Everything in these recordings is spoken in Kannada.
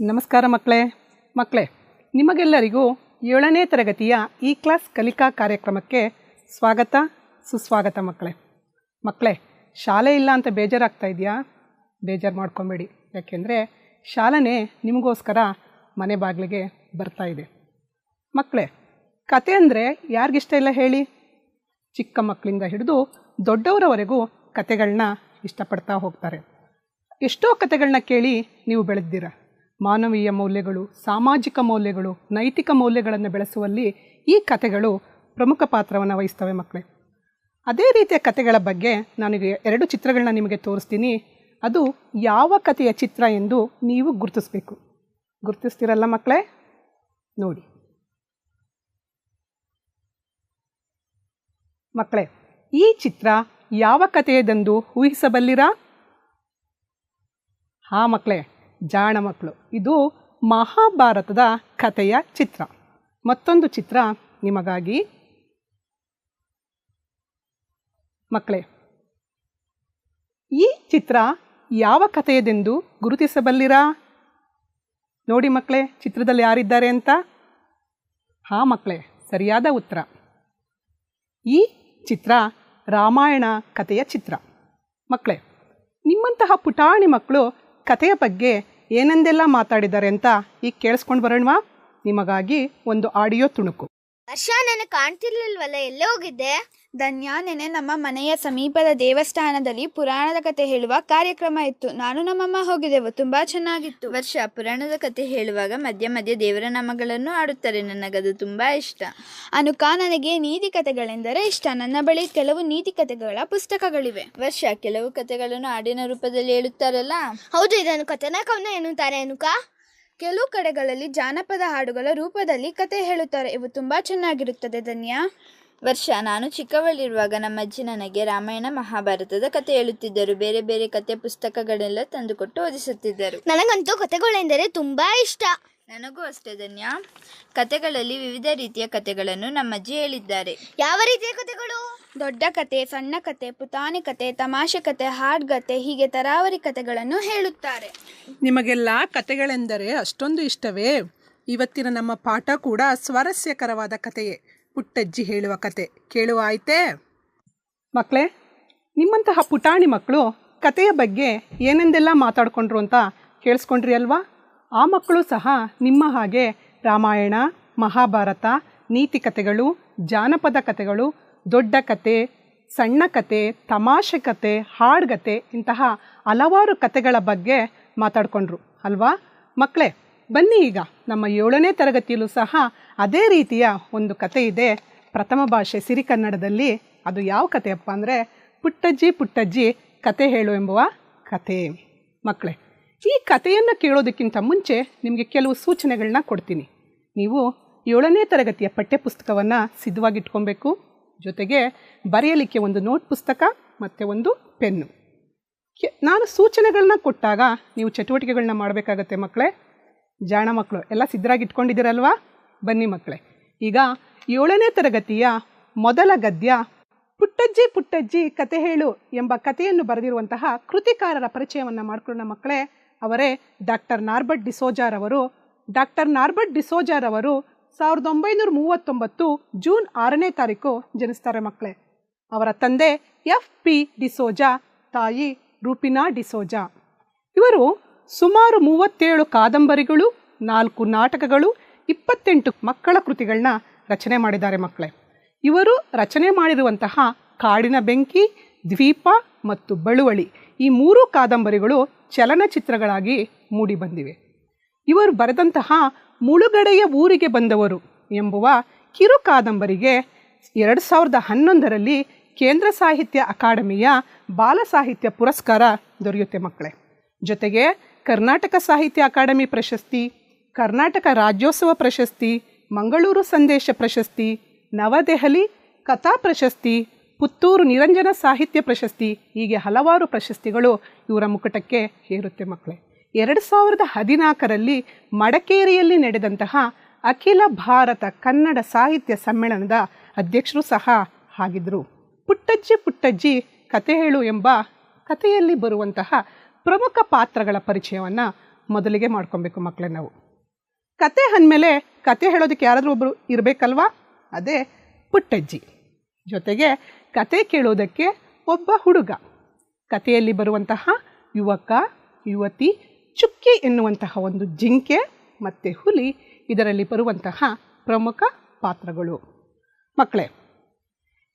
ನಮಸ್ಕಾರ ಮಕ್ಕಳೇ. ಮಕ್ಕಳೇ, ನಿಮಗೆಲ್ಲರಿಗೂ ಏಳನೇ ತರಗತಿಯ ಈ ಕ್ಲಾಸ್ ಕಲಿಕಾ ಕಾರ್ಯಕ್ರಮಕ್ಕೆ ಸ್ವಾಗತ, ಸುಸ್ವಾಗತ ಮಕ್ಕಳೇ. ಮಕ್ಕಳೇ, ಶಾಲೆ ಇಲ್ಲ ಅಂತ ಬೇಜಾರಾಗ್ತಾ ಇದೆಯಾ? ಬೇಜಾರು ಮಾಡ್ಕೊಬೇಡಿ. ಯಾಕೆಂದರೆ ಶಾಲೆನೇ ನಿಮಗೋಸ್ಕರ ಮನೆ ಬಾಗಿಲಿಗೆ ಬರ್ತಾ ಇದೆ. ಮಕ್ಕಳೇ, ಕತೆ ಅಂದರೆ ಯಾರಿಗಿಷ್ಟ ಇಲ್ಲ ಹೇಳಿ? ಚಿಕ್ಕ ಮಕ್ಕಳಿಂದ ಹಿಡಿದು ದೊಡ್ಡವರವರೆಗೂ ಕತೆಗಳನ್ನ ಇಷ್ಟಪಡ್ತಾ ಹೋಗ್ತಾರೆ. ಎಷ್ಟೋ ಕತೆಗಳನ್ನ ಕೇಳಿ ನೀವು ಬೆಳೆದಿದ್ದೀರ? ಮಾನವೀಯ ಮೌಲ್ಯಗಳು, ಸಾಮಾಜಿಕ ಮೌಲ್ಯಗಳು, ನೈತಿಕ ಮೌಲ್ಯಗಳನ್ನು ಬೆಳೆಸುವಲ್ಲಿ ಈ ಕಥೆಗಳು ಪ್ರಮುಖ ಪಾತ್ರವನ್ನು ವಹಿಸ್ತವೆ ಮಕ್ಕಳೇ. ಅದೇ ರೀತಿಯ ಕಥೆಗಳ ಬಗ್ಗೆ ನಾನು ಎರಡು ಚಿತ್ರಗಳನ್ನ ನಿಮಗೆ ತೋರಿಸ್ತೀನಿ. ಅದು ಯಾವ ಕಥೆಯ ಚಿತ್ರ ಎಂದು ನೀವು ಗುರುತಿಸ್ಬೇಕು. ಗುರುತಿಸ್ತೀರಲ್ಲ ಮಕ್ಕಳೇ? ನೋಡಿ. ಮಕ್ಕಳೇ, ಈ ಚಿತ್ರ ಯಾವ ಕಥೆಯದೆಂದು ಊಹಿಸಬಲ್ಲಿರಾ? ಹಾ ಮಕ್ಕಳೇ ಜಾಣ ಮಕ್ಕಳು. ಇದು ಮಹಾಭಾರತದ ಕಥೆಯ ಚಿತ್ರ. ಮತ್ತೊಂದು ಚಿತ್ರ ನಿಮಗಾಗಿ. ಮಕ್ಕಳೇ, ಈ ಚಿತ್ರ ಯಾವ ಕಥೆಯದೆಂದು ಗುರುತಿಸಬಲ್ಲಿರಾ? ನೋಡಿ ಮಕ್ಕಳೇ, ಚಿತ್ರದಲ್ಲಿ ಯಾರಿದ್ದಾರೆ ಅಂತ? ಹಾ ಮಕ್ಕಳೇ, ಸರಿಯಾದ ಉತ್ತರ. ಈ ಚಿತ್ರ ರಾಮಾಯಣ ಕಥೆಯ ಚಿತ್ರ. ಮಕ್ಕಳೇ, ನಿಮ್ಮಂತಹ ಪುಟಾಣಿ ಮಕ್ಕಳು ಕಥೆಯ ಬಗ್ಗೆ ಏನೆಂದೆಲ್ಲ ಮಾತಾಡಿದ್ದಾರೆ ಅಂತ ಈಗ ಕೇಳಿಸ್ಕೊಂಡು ಬರೋಣವಾ? ನಿಮಗಾಗಿ ಒಂದು ಆಡಿಯೋ ತುಣುಕು. ವರ್ಷ ನನಗೆ ಕಾಣ್ತಿರ್ಲಿಲ್ವಲ್ಲ ಎಲ್ಲೇ ಹೋಗಿದ್ದೆ? ಧನ್ಯ ನೆನೆ ನಮ್ಮ ಮನೆಯ ಸಮೀಪದ ದೇವಸ್ಥಾನದಲ್ಲಿ ಪುರಾಣದ ಕತೆ ಹೇಳುವ ಕಾರ್ಯಕ್ರಮ ಇತ್ತು. ನಾನು ನಮ್ಮಮ್ಮ ಹೋಗಿದ್ದೆವು ತುಂಬಾ ಚೆನ್ನಾಗಿತ್ತು. ವರ್ಷ ಪುರಾಣದ ಕತೆ ಹೇಳುವಾಗ ಮಧ್ಯ ಮಧ್ಯ ದೇವರ ನಾಮಗಳನ್ನು ಆಡುತ್ತಾರೆ ನನಗದು ತುಂಬಾ ಇಷ್ಟ. ಅನುಕ ನನಗೆ ನೀತಿ ಕಥೆಗಳೆಂದರೆ ಇಷ್ಟ. ನನ್ನ ಬಳಿ ಕೆಲವು ನೀತಿ ಕಥೆಗಳ ಪುಸ್ತಕಗಳಿವೆ. ವರ್ಷ ಕೆಲವು ಕಥೆಗಳನ್ನು ಹಾಡಿನ ರೂಪದಲ್ಲಿ ಹೇಳುತ್ತಾರಲ್ಲ? ಹೌದು ಇದನ್ನು ಕಥನಕವನ್ನ ಎನ್ನುತ್ತಾರೆ ಅನುಕ. ಕೆಲವು ಕಡೆಗಳಲ್ಲಿ ಜಾನಪದ ಹಾಡುಗಳ ರೂಪದಲ್ಲಿ ಕತೆ ಹೇಳುತ್ತಾರೆ. ಇವು ತುಂಬ ಚೆನ್ನಾಗಿರುತ್ತದೆ ಧನ್ಯ. ವರ್ಷ ನಾನು ಚಿಕ್ಕವಳಿರುವಾಗ ನಮ್ಮ ಅಜ್ಜಿ ನನಗೆ ರಾಮಾಯಣ ಮಹಾಭಾರತದ ಕತೆ ಹೇಳುತ್ತಿದ್ದರು. ಬೇರೆ ಬೇರೆ ಕತೆ ಪುಸ್ತಕಗಳೆಲ್ಲ ತಂದುಕೊಟ್ಟು ಓದಿಸುತ್ತಿದ್ದರು. ನನಗಂತೂ ಕತೆಗಳೆಂದರೆ ತುಂಬಾ ಇಷ್ಟ. ನನಗೂ ಅಷ್ಟೇ ಧನ್ಯ. ಕತೆಗಳಲ್ಲಿ ವಿವಿಧ ರೀತಿಯ ಕತೆಗಳನ್ನು ನಮ್ಮಜ್ಜಿ ಹೇಳಿದ್ದಾರೆ. ಯಾವ ರೀತಿಯ ಕಥೆಗಳು ದೊಡ್ಡ ಕತೆ ಸಣ್ಣ ಕತೆ ಪುತಾಣಿ ಕತೆ ತಮಾಷೆ ಕತೆ ಹಾಡ್ಗತೆ ಹೀಗೆ ತರಾವರಿ ಕತೆಗಳನ್ನು ಹೇಳುತ್ತಾರೆ. ನಿಮಗೆಲ್ಲ ಕತೆಗಳೆಂದರೆ ಅಷ್ಟೊಂದು ಇಷ್ಟವೇ? ಇವತ್ತಿನ ನಮ್ಮ ಪಾಠ ಕೂಡ ಸ್ವಾರಸ್ಯಕರವಾದ ಕಥೆಯೇ ಪುಟ್ಟಜ್ಜಿ ಹೇಳುವ ಕತೆ. ಕೇಳುವ ಆಯ್ತೇ? ಮಕ್ಕಳೇ ನಿಮ್ಮಂತಹ ಪುಟಾಣಿ ಮಕ್ಕಳು ಕತೆಯ ಬಗ್ಗೆ ಏನೆಂದೆಲ್ಲ ಮಾತಾಡ್ಕೊಂಡ್ರು ಅಂತ ಕೇಳಿಸ್ಕೊಂಡ್ರಿ ಅಲ್ವಾ? ಆ ಮಕ್ಕಳು ಸಹ ನಿಮ್ಮ ಹಾಗೆ ರಾಮಾಯಣ, ಮಹಾಭಾರತ, ನೀತಿ ಕಥೆಗಳು, ಜಾನಪದ ಕಥೆಗಳು, ದೊಡ್ಡ ಕತೆ ಸಣ್ಣ ಕತೆ ತಮಾಷೆ ಕತೆ ಹಾಡ್ಗತೆ ಇಂತಹ ಹಲವಾರು ಕತೆಗಳ ಬಗ್ಗೆ ಮಾತಾಡಿಕೊಂಡ್ರು, ಅಲ್ವಾ? ಮಕ್ಕಳೇ ಬನ್ನಿ ಈಗ ನಮ್ಮ ಏಳನೇ ತರಗತಿಯಲ್ಲೂ ಸಹ ಅದೇ ರೀತಿಯ ಒಂದು ಕತೆ ಇದೆ. ಪ್ರಥಮ ಭಾಷೆ ಸಿರಿಕನ್ನಡದಲ್ಲಿ ಅದು ಯಾವ ಕಥೆಯಪ್ಪ ಅಂದರೆ ಪುಟ್ಟಜ್ಜಿ ಪುಟ್ಟಜ್ಜಿ ಕತೆ ಹೇಳು ಎಂಬುವ ಕತೆ ಮಕ್ಕಳೇ ಈ ಕಥೆಯನ್ನು ಕೇಳೋದಕ್ಕಿಂತ ಮುಂಚೆ ನಿಮಗೆ ಕೆಲವು ಸೂಚನೆಗಳನ್ನ ಕೊಡ್ತೀನಿ. ನೀವು ಏಳನೇ ತರಗತಿಯ ಪಠ್ಯಪುಸ್ತಕವನ್ನು ಸಿದ್ಧವಾಗಿಟ್ಕೊಬೇಕು. ಜೊತೆಗೆ ಬರೆಯಲಿಕ್ಕೆ ಒಂದು ನೋಟ್ ಪುಸ್ತಕ ಮತ್ತು ಒಂದು ಪೆನ್ನು. ನಾನು ಸೂಚನೆಗಳನ್ನ ಕೊಟ್ಟಾಗ ನೀವು ಚಟುವಟಿಕೆಗಳನ್ನ ಮಾಡಬೇಕಾಗತ್ತೆ ಮಕ್ಕಳೇ ಜಾಣ ಮಕ್ಕಳು ಎಲ್ಲ ಸಿದ್ಧರಾಗಿಟ್ಕೊಂಡಿದ್ದೀರಲ್ವಾ? ಬನ್ನಿ ಮಕ್ಕಳೇ ಈಗ ಏಳನೇ ತರಗತಿಯ ಮೊದಲ ಗದ್ಯ, ಪುಟ್ಟಜ್ಜಿ ಪುಟ್ಟಜ್ಜಿ ಕತೆ ಹೇಳು ಎಂಬ ಕಥೆಯನ್ನು ಬರೆದಿರುವಂತಹ ಕೃತಿಕಾರರ ಪರಿಚಯವನ್ನು ಮಾಡಿಕೊಳ್ಳೋಣ ಮಕ್ಕಳೇ ಅವರೇ ಡಾಕ್ಟರ್ ನಾರ್ಬರ್ಟ್ ಡಿಸೋಜಾರವರು ಡಾಕ್ಟರ್ ನಾರ್ಬರ್ಟ್ ಡಿಸೋಜಾರವರು ಸಾವಿರದ ಒಂಬೈನೂರ ಮೂವತ್ತೊಂಬತ್ತು ಜೂನ್ ಆರನೇ ತಾರೀಕು ಜನಿಸ್ತಾರೆ ಮಕ್ಕಳೇ. ಅವರ ತಂದೆ ಎಫ್ ಪಿ ಡಿಸೋಜಾ, ತಾಯಿ ರೂಪಿನಾ ಡಿಸೋಜಾ. ಇವರು ಸುಮಾರು ಮೂವತ್ತೇಳು ಕಾದಂಬರಿಗಳು, ನಾಲ್ಕು ನಾಟಕಗಳು, ಇಪ್ಪತ್ತೆಂಟು ಮಕ್ಕಳ ಕೃತಿಗಳನ್ನ ರಚನೆ ಮಾಡಿದ್ದಾರೆ ಮಕ್ಕಳೇ. ಇವರು ರಚನೆ ಮಾಡಿರುವಂತಹ ಕಾಡಿನ ಬೆಂಕಿ, ದ್ವೀಪ ಮತ್ತು ಬಳುವಳಿ ಈ ಮೂರು ಕಾದಂಬರಿಗಳು ಚಲನಚಿತ್ರಗಳಾಗಿ ಮೂಡಿಬಂದಿವೆ. ಇವರು ಬರೆದಂತಹ ಮುಳುಗಡೆಯ ಊರಿಗೆ ಬಂದವರು ಎಂಬುವ ಕಿರು ಕಾದಂಬರಿಗೆ ಎರಡು ಸಾವಿರದ ಹನ್ನೊಂದರಲ್ಲಿ ಕೇಂದ್ರ ಸಾಹಿತ್ಯ ಅಕಾಡೆಮಿಯ ಬಾಲ ಸಾಹಿತ್ಯ ಪುರಸ್ಕಾರ ದೊರೆಯುತ್ತೆ ಮಕ್ಕಳೇ. ಜೊತೆಗೆ ಕರ್ನಾಟಕ ಸಾಹಿತ್ಯ ಅಕಾಡೆಮಿ ಪ್ರಶಸ್ತಿ, ಕರ್ನಾಟಕ ರಾಜ್ಯೋತ್ಸವ ಪ್ರಶಸ್ತಿ, ಮಂಗಳೂರು ಸಂದೇಶ ಪ್ರಶಸ್ತಿ, ನವದೆಹಲಿ ಕಥಾ ಪ್ರಶಸ್ತಿ ಪುತ್ತೂರು ನಿರಂಜನ ಸಾಹಿತ್ಯ ಪ್ರಶಸ್ತಿ, ಹೀಗೆ ಹಲವಾರು ಪ್ರಶಸ್ತಿಗಳು ಇವರ ಮುಕುಟಕ್ಕೆ ಏರುತ್ತೆ ಮಕ್ಕಳೇ ಎರಡು ಸಾವಿರದ ಹದಿನಾಲ್ಕರಲ್ಲಿ ಮಡಕೇರಿಯಲ್ಲಿ ನಡೆದಂತಹ ಅಖಿಲ ಭಾರತ ಕನ್ನಡ ಸಾಹಿತ್ಯ ಸಮ್ಮೇಳನದ ಅಧ್ಯಕ್ಷರು ಸಹ ಆಗಿದ್ದರು. ಪುಟ್ಟಜ್ಜಿ ಪುಟ್ಟಜ್ಜಿ ಕತೆ ಹೇಳು ಎಂಬ ಕಥೆಯಲ್ಲಿ ಬರುವಂತಹ ಪ್ರಮುಖ ಪಾತ್ರಗಳ ಪರಿಚಯವನ್ನು ಮೊದಲಿಗೆ ಮಾಡ್ಕೊಬೇಕು ಮಕ್ಕಳೇ ನಾವು. ಕತೆ ಅಂದಮೇಲೆ ಕತೆ ಹೇಳೋದಕ್ಕೆ ಯಾರಾದರೂ ಒಬ್ಬರು ಇರಬೇಕಲ್ವಾ? ಅದೇ ಪುಟ್ಟಜ್ಜಿ. ಜೊತೆಗೆ ಕತೆ ಕೇಳೋದಕ್ಕೆ ಒಬ್ಬ ಹುಡುಗ. ಕಥೆಯಲ್ಲಿ ಬರುವಂತಹ ಯುವಕ, ಯುವತಿ, ಚುಕ್ಕಿ ಎನ್ನುವಂತಹ ಒಂದು ಜಿಂಕೆ ಮತ್ತು ಹುಲಿ ಇದರಲ್ಲಿ ಬರುವಂತಹ ಪ್ರಮುಖ ಪಾತ್ರಗಳು. ಮಕ್ಕಳೇ,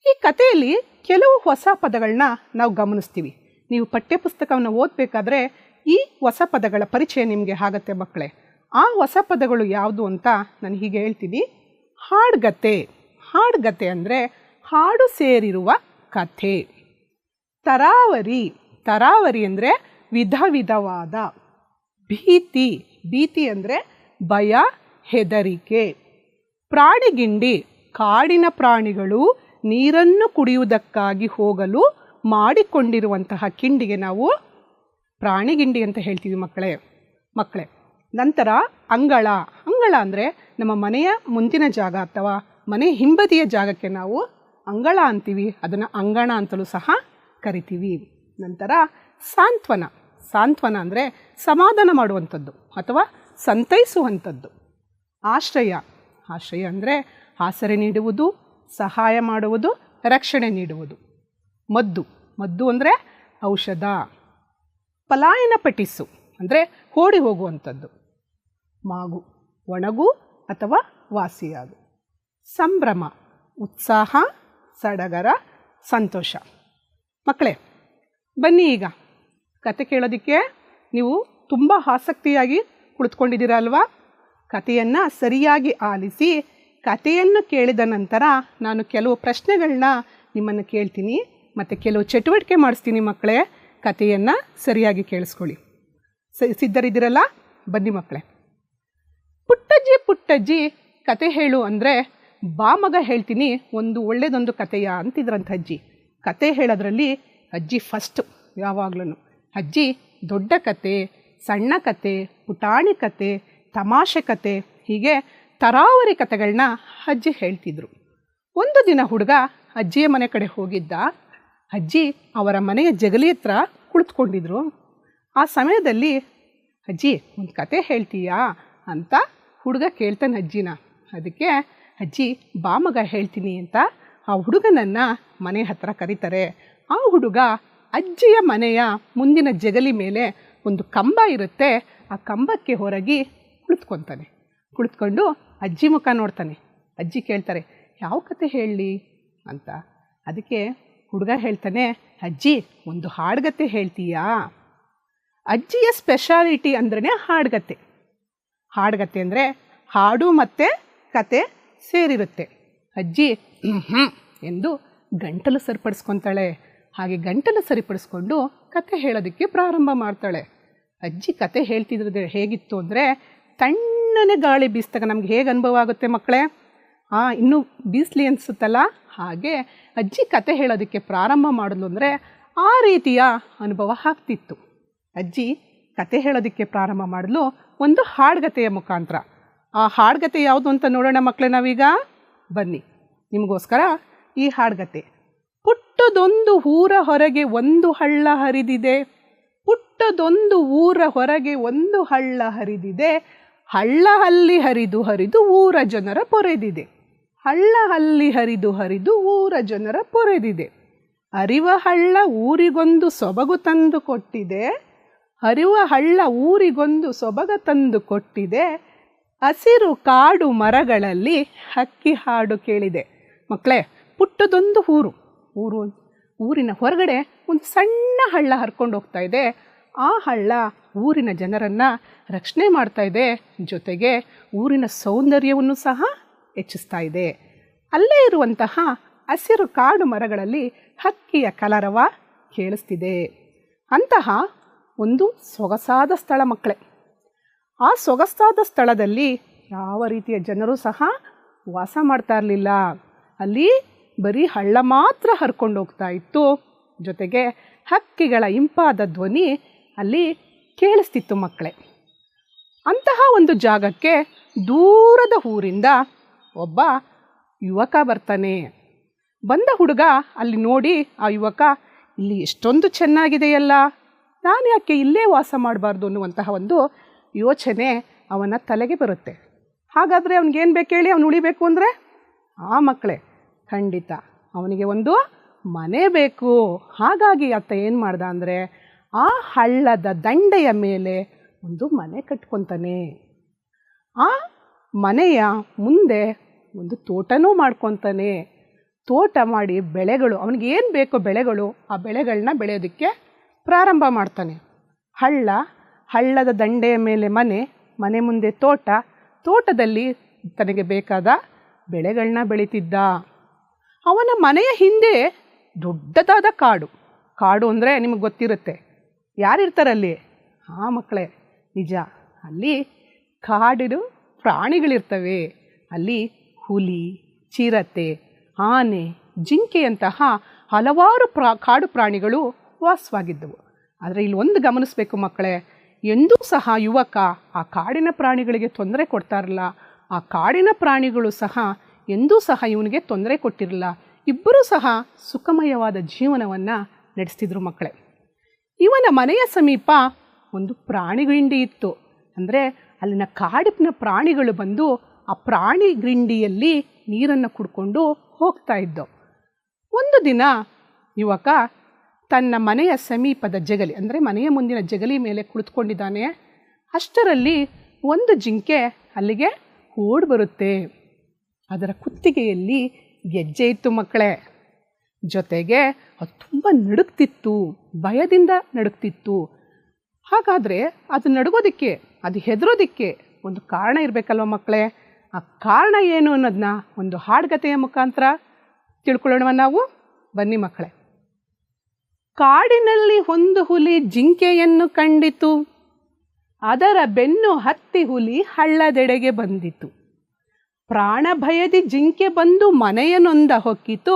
ಈ ಕಥೆಯಲ್ಲಿ ಕೆಲವು ಹೊಸ ಪದಗಳನ್ನ ನಾವು ಗಮನಿಸ್ತೀವಿ. ನೀವು ಪಠ್ಯಪುಸ್ತಕವನ್ನು ಓದಬೇಕಾದ್ರೆ ಈ ಹೊಸ ಪದಗಳ ಪರಿಚಯ ನಿಮಗೆ ಆಗತ್ತೆ ಮಕ್ಕಳೇ. ಆ ಹೊಸ ಪದಗಳು ಯಾವುದು ಅಂತ ನಾನು ಹೀಗೆ ಹೇಳ್ತೀನಿ. ಹಾಡ್ಗತೆ. ಹಾಡ್ಗತೆ ಅಂದರೆ ಹಾಡು ಸೇರಿರುವ ಕಥೆ. ತರಾವರಿ ತರಾವರಿ ಅಂದರೆ ವಿಧ ವಿಧವಾದ. ಭೀತಿ ಭೀತಿ ಅಂದರೆ ಭಯ, ಹೆದರಿಕೆ. ಪ್ರಾಣಿಗಿಂಡಿ, ಕಾಡಿನ ಪ್ರಾಣಿಗಳು ನೀರನ್ನು ಕುಡಿಯುವುದಕ್ಕಾಗಿ ಹೋಗಲು ಮಾಡಿಕೊಂಡಿರುವಂತಹ ಕಿಂಡಿಗೆ ನಾವು ಪ್ರಾಣಿಗಿಂಡಿ ಅಂತ ಹೇಳ್ತೀವಿ ಮಕ್ಕಳೇ ಮಕ್ಕಳೇ. ನಂತರ ಅಂಗಳ. ಅಂಗಳ ಅಂದರೆ ನಮ್ಮ ಮನೆಯ ಮುಂದಿನ ಜಾಗ ಅಥವಾ ಮನೆ ಹಿಂಬದಿಯ ಜಾಗಕ್ಕೆ ನಾವು ಅಂಗಳ ಅಂತೀವಿ, ಅದನ್ನು ಅಂಗಣ ಅಂತಲೂ ಸಹ ಕರಿತೀವಿ. ನಂತರ ಸಾಂತ್ವನ. ಸಾಂತ್ವನ ಅಂದರೆ ಸಮಾಧಾನ ಮಾಡುವಂಥದ್ದು ಅಥವಾ ಸಂತೈಸುವಂಥದ್ದು. ಆಶ್ರಯ. ಆಶ್ರಯ ಅಂದರೆ ಆಸರೆ ನೀಡುವುದು, ಸಹಾಯ ಮಾಡುವುದು, ರಕ್ಷಣೆ ನೀಡುವುದು. ಮದ್ದು. ಮದ್ದು ಅಂದರೆ ಔಷಧ. ಪಲಾಯನ ಪಟಿಸು ಅಂದರೆ ಓಡಿ ಹೋಗುವಂಥದ್ದು. ಮಾಗು. ಒಣಗು ಅಥವಾ ವಾಸಿಯಾಗು. ಸಂಭ್ರಮ. ಉತ್ಸಾಹ. ಸಡಗರ, ಸಂತೋಷ. ಮಕ್ಕಳೇ, ಬನ್ನಿ ಈಗ. ಕತೆ ಕೇಳೋದಕ್ಕೆ ನೀವು ತುಂಬ ಆಸಕ್ತಿಯಾಗಿ ಕುಳಿತುಕೊಂಡಿದ್ದೀರ ಅಲ್ವಾ? ಕಥೆಯನ್ನು ಸರಿಯಾಗಿ ಆಲಿಸಿ ಕಥೆಯನ್ನು ಕೇಳಿದ ನಂತರ ನಾನು ಕೆಲವು ಪ್ರಶ್ನೆಗಳನ್ನ ನಿಮ್ಮನ್ನು ಕೇಳ್ತೀನಿ ಮತ್ತು ಕೆಲವು ಚಟುವಟಿಕೆ ಮಾಡಿಸ್ತೀನಿ ಮಕ್ಕಳೇ, ಕಥೆಯನ್ನು ಸರಿಯಾಗಿ ಕೇಳಿಸ್ಕೊಳ್ಳಿ. ಸಿದ್ಧರಿದ್ದೀರಲ್ಲ? ಬನ್ನಿ ಮಕ್ಕಳೇ. ಪುಟ್ಟಜ್ಜಿ ಪುಟ್ಟಜ್ಜಿ, ಕತೆ ಹೇಳು ಅಂದರೆ ಬಾ ಮಗ ಹೇಳ್ತೀನಿ, ಒಂದು ಒಳ್ಳೆಯದೊಂದು ಕಥೆಯ ಅಂತಿದ್ರಂತ ಅಜ್ಜಿ. ಕತೆ ಹೇಳೋದ್ರಲ್ಲಿ ಅಜ್ಜಿ ಫಸ್ಟು ಯಾವಾಗ್ಲೂ ಅಜ್ಜಿ, ದೊಡ್ಡ ಕತೆ ಸಣ್ಣ ಕತೆ ಪುಟಾಣಿ ಕತೆ ತಮಾಷೆ ಕತೆ ಹೀಗೆ ತರಾವರಿ ಕತೆಗಳನ್ನ ಅಜ್ಜಿ ಹೇಳ್ತಿದ್ರು. ಒಂದು ದಿನ ಹುಡುಗ ಅಜ್ಜಿಯ ಮನೆ ಕಡೆ ಹೋಗಿದ್ದ. ಅಜ್ಜಿ ಅವರ ಮನೆಯ ಜಗಲಿ ಹತ್ರ ಕುಳಿತುಕೊಂಡಿದ್ರು. ಆ ಸಮಯದಲ್ಲಿ, ಅಜ್ಜಿ, ಒಂದು ಕತೆ ಹೇಳ್ತೀಯಾ? ಅಂತ ಹುಡುಗ ಕೇಳ್ತಾನೆ ಅಜ್ಜಿನ. ಅದಕ್ಕೆ ಅಜ್ಜಿ ಬಾಮಗ ಹೇಳ್ತೀನಿ ಅಂತ ಆ ಹುಡುಗನನ್ನು ಮನೆ ಹತ್ರ ಕರೀತಾರೆ. ಆ ಹುಡುಗ ಅಜ್ಜಿಯ ಮನೆಯ ಮುಂದಿನ ಜಗಲಿ ಮೇಲೆ ಒಂದು ಕಂಬ ಇರುತ್ತೆ. ಆ ಕಂಬಕ್ಕೆ ಹೊರಗಿ ಕುಳಿತ್ಕೊತಾನೆ. ಕುಳಿತ್ಕೊಂಡು ಅಜ್ಜಿ ಮುಖ ನೋಡ್ತಾನೆ. ಅಜ್ಜಿ ಕೇಳ್ತಾರೆ, ಯಾವ ಕತೆ ಹೇಳಲಿ? ಅಂತ. ಅದಕ್ಕೆ ಹುಡುಗ ಹೇಳ್ತಾನೆ, ಅಜ್ಜಿ, ಒಂದು ಹಾಡ್ಗತೆ ಹೇಳ್ತೀಯಾ? ಅಜ್ಜಿಯ ಸ್ಪೆಷಾಲಿಟಿ ಅಂದ್ರೇ ಹಾಡ್ಗತೆ. ಹಾಡ್ಗತೆ ಅಂದರೆ ಹಾಡು ಮತ್ತು ಕತೆ ಸೇರಿರುತ್ತೆ. ಅಜ್ಜಿ ಎಂದು ಗಂಟಲು ಸರಿಪಡಿಸ್ಕೊತಾಳೆ. ಹಾಗೆ ಗಂಟಲು ಸರಿಪಡಿಸ್ಕೊಂಡು ಕತೆ ಹೇಳೋದಕ್ಕೆ ಪ್ರಾರಂಭ ಮಾಡ್ತಾಳೆ. ಅಜ್ಜಿ ಕತೆ ಹೇಳ್ತಿದ್ರೆ ಹೇಗಿತ್ತು ಅಂದರೆ, ತಣ್ಣನೆ ಗಾಳಿ ಬೀಸ್ದಾಗ ನಮ್ಗೆ ಹೇಗೆ ಅನುಭವ ಆಗುತ್ತೆ ಮಕ್ಕಳೇ? ಆ, ಇನ್ನೂ ಬೀಸಲಿ ಅನಿಸುತ್ತಲ್ಲ? ಹಾಗೆ ಅಜ್ಜಿ ಕತೆ ಹೇಳೋದಕ್ಕೆ ಪ್ರಾರಂಭ ಮಾಡಿದ್ಲು ಅಂದರೆ, ಆ ರೀತಿಯ ಅನುಭವ ಆಗ್ತಿತ್ತು. ಅಜ್ಜಿ ಕತೆ ಹೇಳೋದಕ್ಕೆ ಪ್ರಾರಂಭ ಮಾಡಲು ಒಂದು ಹಾಡ್ಗತೆಯ ಮುಖಾಂತರ. ಆ ಹಾಡ್ಗತೆ ಯಾವುದು ಅಂತ ನೋಡೋಣ ಮಕ್ಕಳೇ ನಾವೀಗ. ಬನ್ನಿ. ನಿಮಗೋಸ್ಕರ ಈ ಹಾಡ್ಗತೆ. ಪುಟ್ಟದೊಂದು ಊರ ಹೊರಗೆ ಒಂದು ಹಳ್ಳ ಹರಿದಿದೆ. ಪುಟ್ಟದೊಂದು ಊರ ಹೊರಗೆ ಒಂದು ಹಳ್ಳ ಹರಿದಿದೆ. ಹಳ್ಳ ಹಲ್ಲಿ ಹರಿದು ಹರಿದು ಊರ ಜನರ ಪೊರೆದಿದೆ. ಹಳ್ಳ ಹಲ್ಲಿ ಹರಿದು ಹರಿದು ಊರ ಜನರ ಪೊರೆದಿದೆ. ಅರಿವ ಹಳ್ಳ ಊರಿಗೊಂದು ಸೊಬಗು ತಂದು ಕೊಟ್ಟಿದೆ. ಹರಿವ ಹಳ್ಳ ಊರಿಗೊಂದು ಸೊಬಗ ತಂದು ಕೊಟ್ಟಿದೆ. ಹಸಿರು ಕಾಡು ಮರಗಳಲ್ಲಿ ಹಕ್ಕಿ ಹಾಡು ಕೇಳಿದೆ. ಮಕ್ಕಳೇ ಪುಟ್ಟದೊಂದು ಊರು. ಊರು ಊರಿನ ಹೊರಗಡೆ ಒಂದು ಸಣ್ಣ ಹಳ್ಳ ಹರ್ಕೊಂಡು ಹೋಗ್ತಾ ಇದೆ. ಆ ಹಳ್ಳ ಊರಿನ ಜನರನ್ನು ರಕ್ಷಣೆ ಮಾಡ್ತಾ ಇದೆ. ಜೊತೆಗೆ ಊರಿನ ಸೌಂದರ್ಯವನ್ನು ಸಹ ಹೆಚ್ಚಿಸ್ತಾ ಇದೆ. ಅಲ್ಲೇ ಇರುವಂತಹ ಹಸಿರು ಕಾಡು ಮರಗಳಲ್ಲಿ ಹಕ್ಕಿಯ ಕಲರವ ಕೇಳಿಸ್ತಿದೆ. ಅಂತಹ ಒಂದು ಸೊಗಸಾದ ಸ್ಥಳ ಮಕ್ಕಳೇ ಆ ಸೊಗಸಾದ ಸ್ಥಳದಲ್ಲಿ ಯಾವ ರೀತಿಯ ಜನರು ಸಹ ವಾಸ ಮಾಡ್ತಾ ಇರಲಿಲ್ಲ. ಅಲ್ಲಿ ಬರೀ ಹಳ್ಳ ಮಾತ್ರ ಹರ್ಕೊಂಡು ಹೋಗ್ತಾ ಇತ್ತು. ಜೊತೆಗೆ ಹಕ್ಕಿಗಳ ಇಂಪಾದ ಧ್ವನಿ ಅಲ್ಲಿ ಕೇಳಿಸ್ತಿತ್ತು ಮಕ್ಕಳೇ. ಅಂತಹ ಒಂದು ಜಾಗಕ್ಕೆ ದೂರದ ಊರಿಂದ ಒಬ್ಬ ಯುವಕ ಬರ್ತಾನೆ. ಬಂದ ಹುಡುಗ ಅಲ್ಲಿ ನೋಡಿ, ಆ ಯುವಕ, ಇಲ್ಲಿ ಎಷ್ಟೊಂದು ಚೆನ್ನಾಗಿದೆಯಲ್ಲ. ನಾನು ಯಾಕೆ ಇಲ್ಲೇ ವಾಸ ಮಾಡಬಾರ್ದು ಅನ್ನುವಂತಹ ಒಂದು ಯೋಚನೆ ಅವನ ತಲೆಗೆ ಬರುತ್ತೆ. ಹಾಗಾದರೆ ಅವ್ನಿಗೇನು ಬೇಕು ಹೇಳಿ ಅವ್ನು ಉಳಿಬೇಕು ಅಂದರೆ? ಆ ಮಕ್ಕಳೇ ಖಂಡಿತ ಅವನಿಗೆ ಒಂದು ಮನೆ ಬೇಕು. ಹಾಗಾಗಿ ಅತ್ತ ಏನು ಮಾಡ್ದ ಅಂದರೆ, ಆ ಹಳ್ಳದ ದಂಡೆಯ ಮೇಲೆ ಒಂದು ಮನೆ ಕಟ್ಕೊತಾನೆ. ಆ ಮನೆಯ ಮುಂದೆ ಒಂದು ತೋಟನೂ ಮಾಡ್ಕೊತಾನೆ. ತೋಟ ಮಾಡಿ ಬೆಳೆಗಳು, ಅವನಿಗೆ ಏನು ಬೇಕೋ ಬೆಳೆಗಳು, ಆ ಬೆಳೆಗಳನ್ನ ಬೆಳೆಯೋದಕ್ಕೆ ಪ್ರಾರಂಭ ಮಾಡ್ತಾನೆ. ಹಳ್ಳ ಹಳ್ಳದ ದಂಡೆಯ ಮೇಲೆ ಮನೆ ಮನೆ ಮುಂದೆ ತೋಟ, ತೋಟದಲ್ಲಿ ತನಗೆ ಬೇಕಾದ ಬೆಳೆಗಳನ್ನ ಬೆಳೀತಿದ್ದ. ಅವನ ಮನೆಯ ಹಿಂದೆ ದೊಡ್ಡದಾದ ಕಾಡು. ಕಾಡು ಅಂದರೆ ನಿಮಗೆ ಗೊತ್ತಿರುತ್ತೆ. ಯಾರಿರ್ತಾರಲ್ಲಿ? ಹಾಂ ಮಕ್ಕಳೇ, ನಿಜ. ಅಲ್ಲಿ ಕಾಡಿನ ಪ್ರಾಣಿಗಳಿರ್ತವೆ. ಅಲ್ಲಿ ಹುಲಿ, ಚಿರತೆ, ಆನೆ, ಜಿಂಕೆಯಂತಹ ಹಲವಾರು ಪ್ರಾ, ಕಾಡು ಪ್ರಾಣಿಗಳು ವಾಸವಾಗಿದ್ದವು. ಆದರೆ ಇಲ್ಲಿ ಒಂದು ಗಮನಿಸಬೇಕು ಮಕ್ಕಳೇ ಎಂದೂ ಸಹ ಯುವಕ ಆ ಕಾಡಿನ ಪ್ರಾಣಿಗಳಿಗೆ ತೊಂದರೆ ಕೊಡ್ತಾರಲ್ಲ, ಆ ಕಾಡಿನ ಪ್ರಾಣಿಗಳು ಸಹ ಎಂದೂ ಸಹ ಇವನಿಗೆ ತೊಂದರೆ ಕೊಟ್ಟಿರಲ್ಲ. ಇಬ್ಬರೂ ಸಹ ಸುಖಮಯವಾದ ಜೀವನವನ್ನು ನಡೆಸ್ತಿದ್ರು ಮಕ್ಕಳೇ. ಇವನ ಮನೆಯ ಸಮೀಪ ಒಂದು ಪ್ರಾಣಿ ಗಿಂಡಿ ಇತ್ತು. ಅಂದರೆ ಅಲ್ಲಿನ ಕಾಡಿನ ಪ್ರಾಣಿಗಳು ಬಂದು ಆ ಪ್ರಾಣಿ ಗಿಂಡಿಯಲ್ಲಿ ನೀರನ್ನು ಕುಡ್ಕೊಂಡು ಹೋಗ್ತಾ ಇದ್ದವು. ಒಂದು ದಿನ ಯುವಕ ತನ್ನ ಮನೆಯ ಸಮೀಪದ ಜಗಲಿ, ಅಂದರೆ ಮನೆಯ ಮುಂದಿನ ಜಗಲಿ ಮೇಲೆ ಕುಳಿತುಕೊಂಡಿದ್ದಾನೆ ಅಷ್ಟರಲ್ಲಿ ಒಂದು ಜಿಂಕೆ ಅಲ್ಲಿಗೆ ಓಡ್ ಬರುತ್ತೆ. ಅದರ ಕುತ್ತಿಗೆಯಲ್ಲಿ ಗೆಜ್ಜೆ ಇತ್ತು ಮಕ್ಕಳೇ. ಜೊತೆಗೆ ಅದು ತುಂಬ ನಡುಕ್ತಿತ್ತು ಭಯದಿಂದ ನಡುಕ್ತಿತ್ತು ಹಾಗಾದರೆ ಅದು ನಡುಗೋದಕ್ಕೆ, ಅದು ಹೆದರೋದಕ್ಕೆ ಒಂದು ಕಾರಣ ಇರಬೇಕಲ್ವ ಮಕ್ಕಳೇ? ಆ ಕಾರಣ ಏನು ಅನ್ನೋದನ್ನ ಒಂದು ಹಾಡುಗತೆಯ ಮುಖಾಂತರ ತಿಳ್ಕೊಳ್ಳೋಣ ನಾವು? ಬನ್ನಿ ಮಕ್ಕಳೇ. ಕಾಡಿನಲ್ಲಿ ಒಂದು ಹುಲಿ ಜಿಂಕೆಯನ್ನು ಕಂಡಿತು. ಅದರ ಬೆನ್ನು ಹತ್ತಿ ಹುಲಿ ಹಳ್ಳದೆಡೆಗೆ ಬಂದಿತು. ಪ್ರಾಣ ಭಯದಿ ಜಿಂಕೆ ಬಂದು ಮನೆಯನೊಂದ ಹೊಕ್ಕಿತು.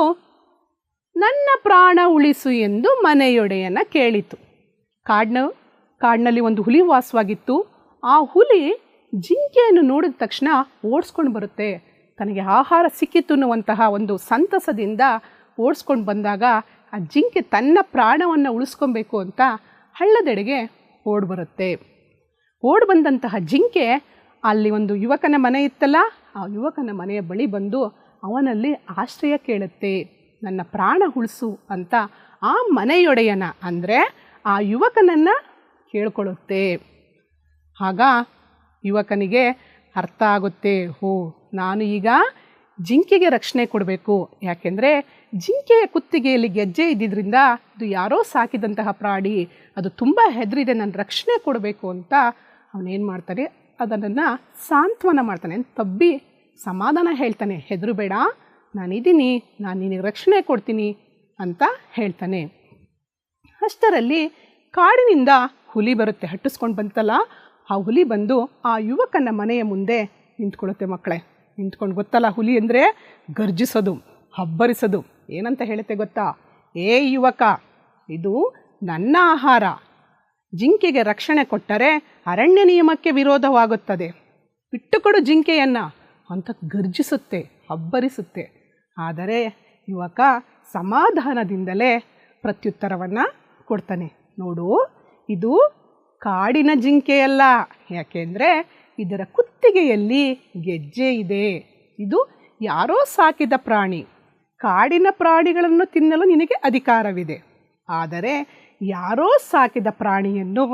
ನನ್ನ ಪ್ರಾಣ ಉಳಿಸು ಎಂದು ಮನೆಯೊಡೆಯನ ಕೇಳಿತು. ಕಾಡ್ನ, ಕಾಡಿನಲ್ಲಿ ಒಂದು ಹುಲಿ ವಾಸವಾಗಿತ್ತು. ಆ ಹುಲಿ ಜಿಂಕೆಯನ್ನು ನೋಡಿದ ತಕ್ಷಣ ಓಡಿಸ್ಕೊಂಡು ಬರುತ್ತೆ. ತನಗೆ ಆಹಾರ ಸಿಕ್ಕಿತು ಅನ್ನುವಂತಹ ಒಂದು ಸಂತಸದಿಂದ ಓಡಿಸ್ಕೊಂಡು ಬಂದಾಗ ಆ ಜಿಂಕೆ ತನ್ನ ಪ್ರಾಣವನ್ನು ಉಳಿಸ್ಕೊಬೇಕು ಅಂತ ಹಳ್ಳದೆಡೆಗೆ ಓಡ್ ಬರುತ್ತೆ. ಓಡ್ ಬಂದಂತಹ ಜಿಂಕೆ ಅಲ್ಲಿ ಒಂದು ಯುವಕನ ಮನೆ ಇತ್ತಲ್ಲ, ಆ ಯುವಕನ ಮನೆಯ ಬಳಿ ಬಂದು ಅವನಲ್ಲಿ ಆಶ್ರಯ ಕೇಳುತ್ತೆ. ನನ್ನ ಪ್ರಾಣ ಉಳಿಸು ಅಂತ ಆ ಮನೆಯೊಡೆಯನ ಅಂದರೆ ಆ ಯುವಕನನ್ನು ಕೇಳ್ಕೊಳ್ಳುತ್ತೆ. ಆಗ ಯುವಕನಿಗೆ ಅರ್ಥ ಆಗುತ್ತೆ ಓ ನಾನು ಈಗ ಜಿಂಕೆಗೆ ರಕ್ಷಣೆ ಕೊಡಬೇಕು. ಯಾಕೆಂದರೆ ಜಿಂಕೆಯ ಕುತ್ತಿಗೆಯಲ್ಲಿ ಗೆಜ್ಜೆ ಇದ್ದಿದ್ದರಿಂದ ಅದು ಯಾರೋ ಸಾಕಿದಂತಹ ಪ್ರಾಣಿ, ಅದು ತುಂಬ ಹೆದರಿದೆ, ನಾನು ರಕ್ಷಣೆ ಕೊಡಬೇಕು ಅಂತ ಅವನೇನು ಮಾಡ್ತಾನೆ? ಅದನ್ನು ಸಾಂತ್ವನ ಮಾಡ್ತಾನೆ. ತಬ್ಬಿ ಸಮಾಧಾನ ಹೇಳ್ತಾನೆ. ಹೆದರು ಬೇಡ, ನಾನಿದ್ದೀನಿ, ನಾನು ನಿನಗೆ ರಕ್ಷಣೆ ಕೊಡ್ತೀನಿ ಅಂತ ಹೇಳ್ತಾನೆ. ಅಷ್ಟರಲ್ಲಿ ಕಾಡಿನಿಂದ ಹುಲಿ ಬರುತ್ತೆ. ಹಟ್ಟಿಸ್ಕೊಂಡು ಬಂತಲ್ಲ, ಆ ಹುಲಿ ಬಂದು ಆ ಯುವಕನ ಮನೆಯ ಮುಂದೆ ನಿಂತ್ಕೊಳ್ಳುತ್ತೆ ಮಕ್ಕಳೇ. ನಿಂತ್ಕೊಂಡು ಗೊತ್ತಲ್ಲ ಹುಲಿ ಅಂದರೆ ಗರ್ಜಿಸೋದು, ಹಬ್ಬರಿಸೋದು. ಏನಂತ ಹೇಳುತ್ತೆ ಗೊತ್ತಾ? ಏ ಯುವಕ, ಇದು ನನ್ನ ಆಹಾರ. ಜಿಂಕೆಗೆ ರಕ್ಷಣೆ ಕೊಟ್ಟರೆ ಅರಣ್ಯ ನಿಯಮಕ್ಕೆ ವಿರೋಧವಾಗುತ್ತದೆ. ಬಿಟ್ಟುಕೊಡು ಜಿಂಕೆಯನ್ನು. ಅಂತ ಗರ್ಜಿಸುತ್ತೆ ಅಬ್ಬರಿಸುತ್ತೆ ಆದರೆ ಯುವಕ ಸಮಾಧಾನದಿಂದಲೇ ಪ್ರತ್ಯುತ್ತರವನ್ನು ಕೊಡ್ತಾನೆ. ನೋಡು, ಇದು ಕಾಡಿನ ಜಿಂಕೆಯಲ್ಲ. ಯಾಕೆಂದರೆ ಇದರ ಕುತ್ತಿಗೆಯಲ್ಲಿ ಗೆಜ್ಜೆ ಇದೆ. ಇದು ಯಾರೋ ಸಾಕಿದ ಪ್ರಾಣಿ. ಕಾಡಿನ ಪ್ರಾಣಿಗಳನ್ನು ತಿನ್ನಲು ನಿನಗೆ ಅಧಿಕಾರವಿದೆ. ಆದರೆ ಯಾರೋ ಸಾಕಿದ ಪ್ರಾಣಿಯನ್ನು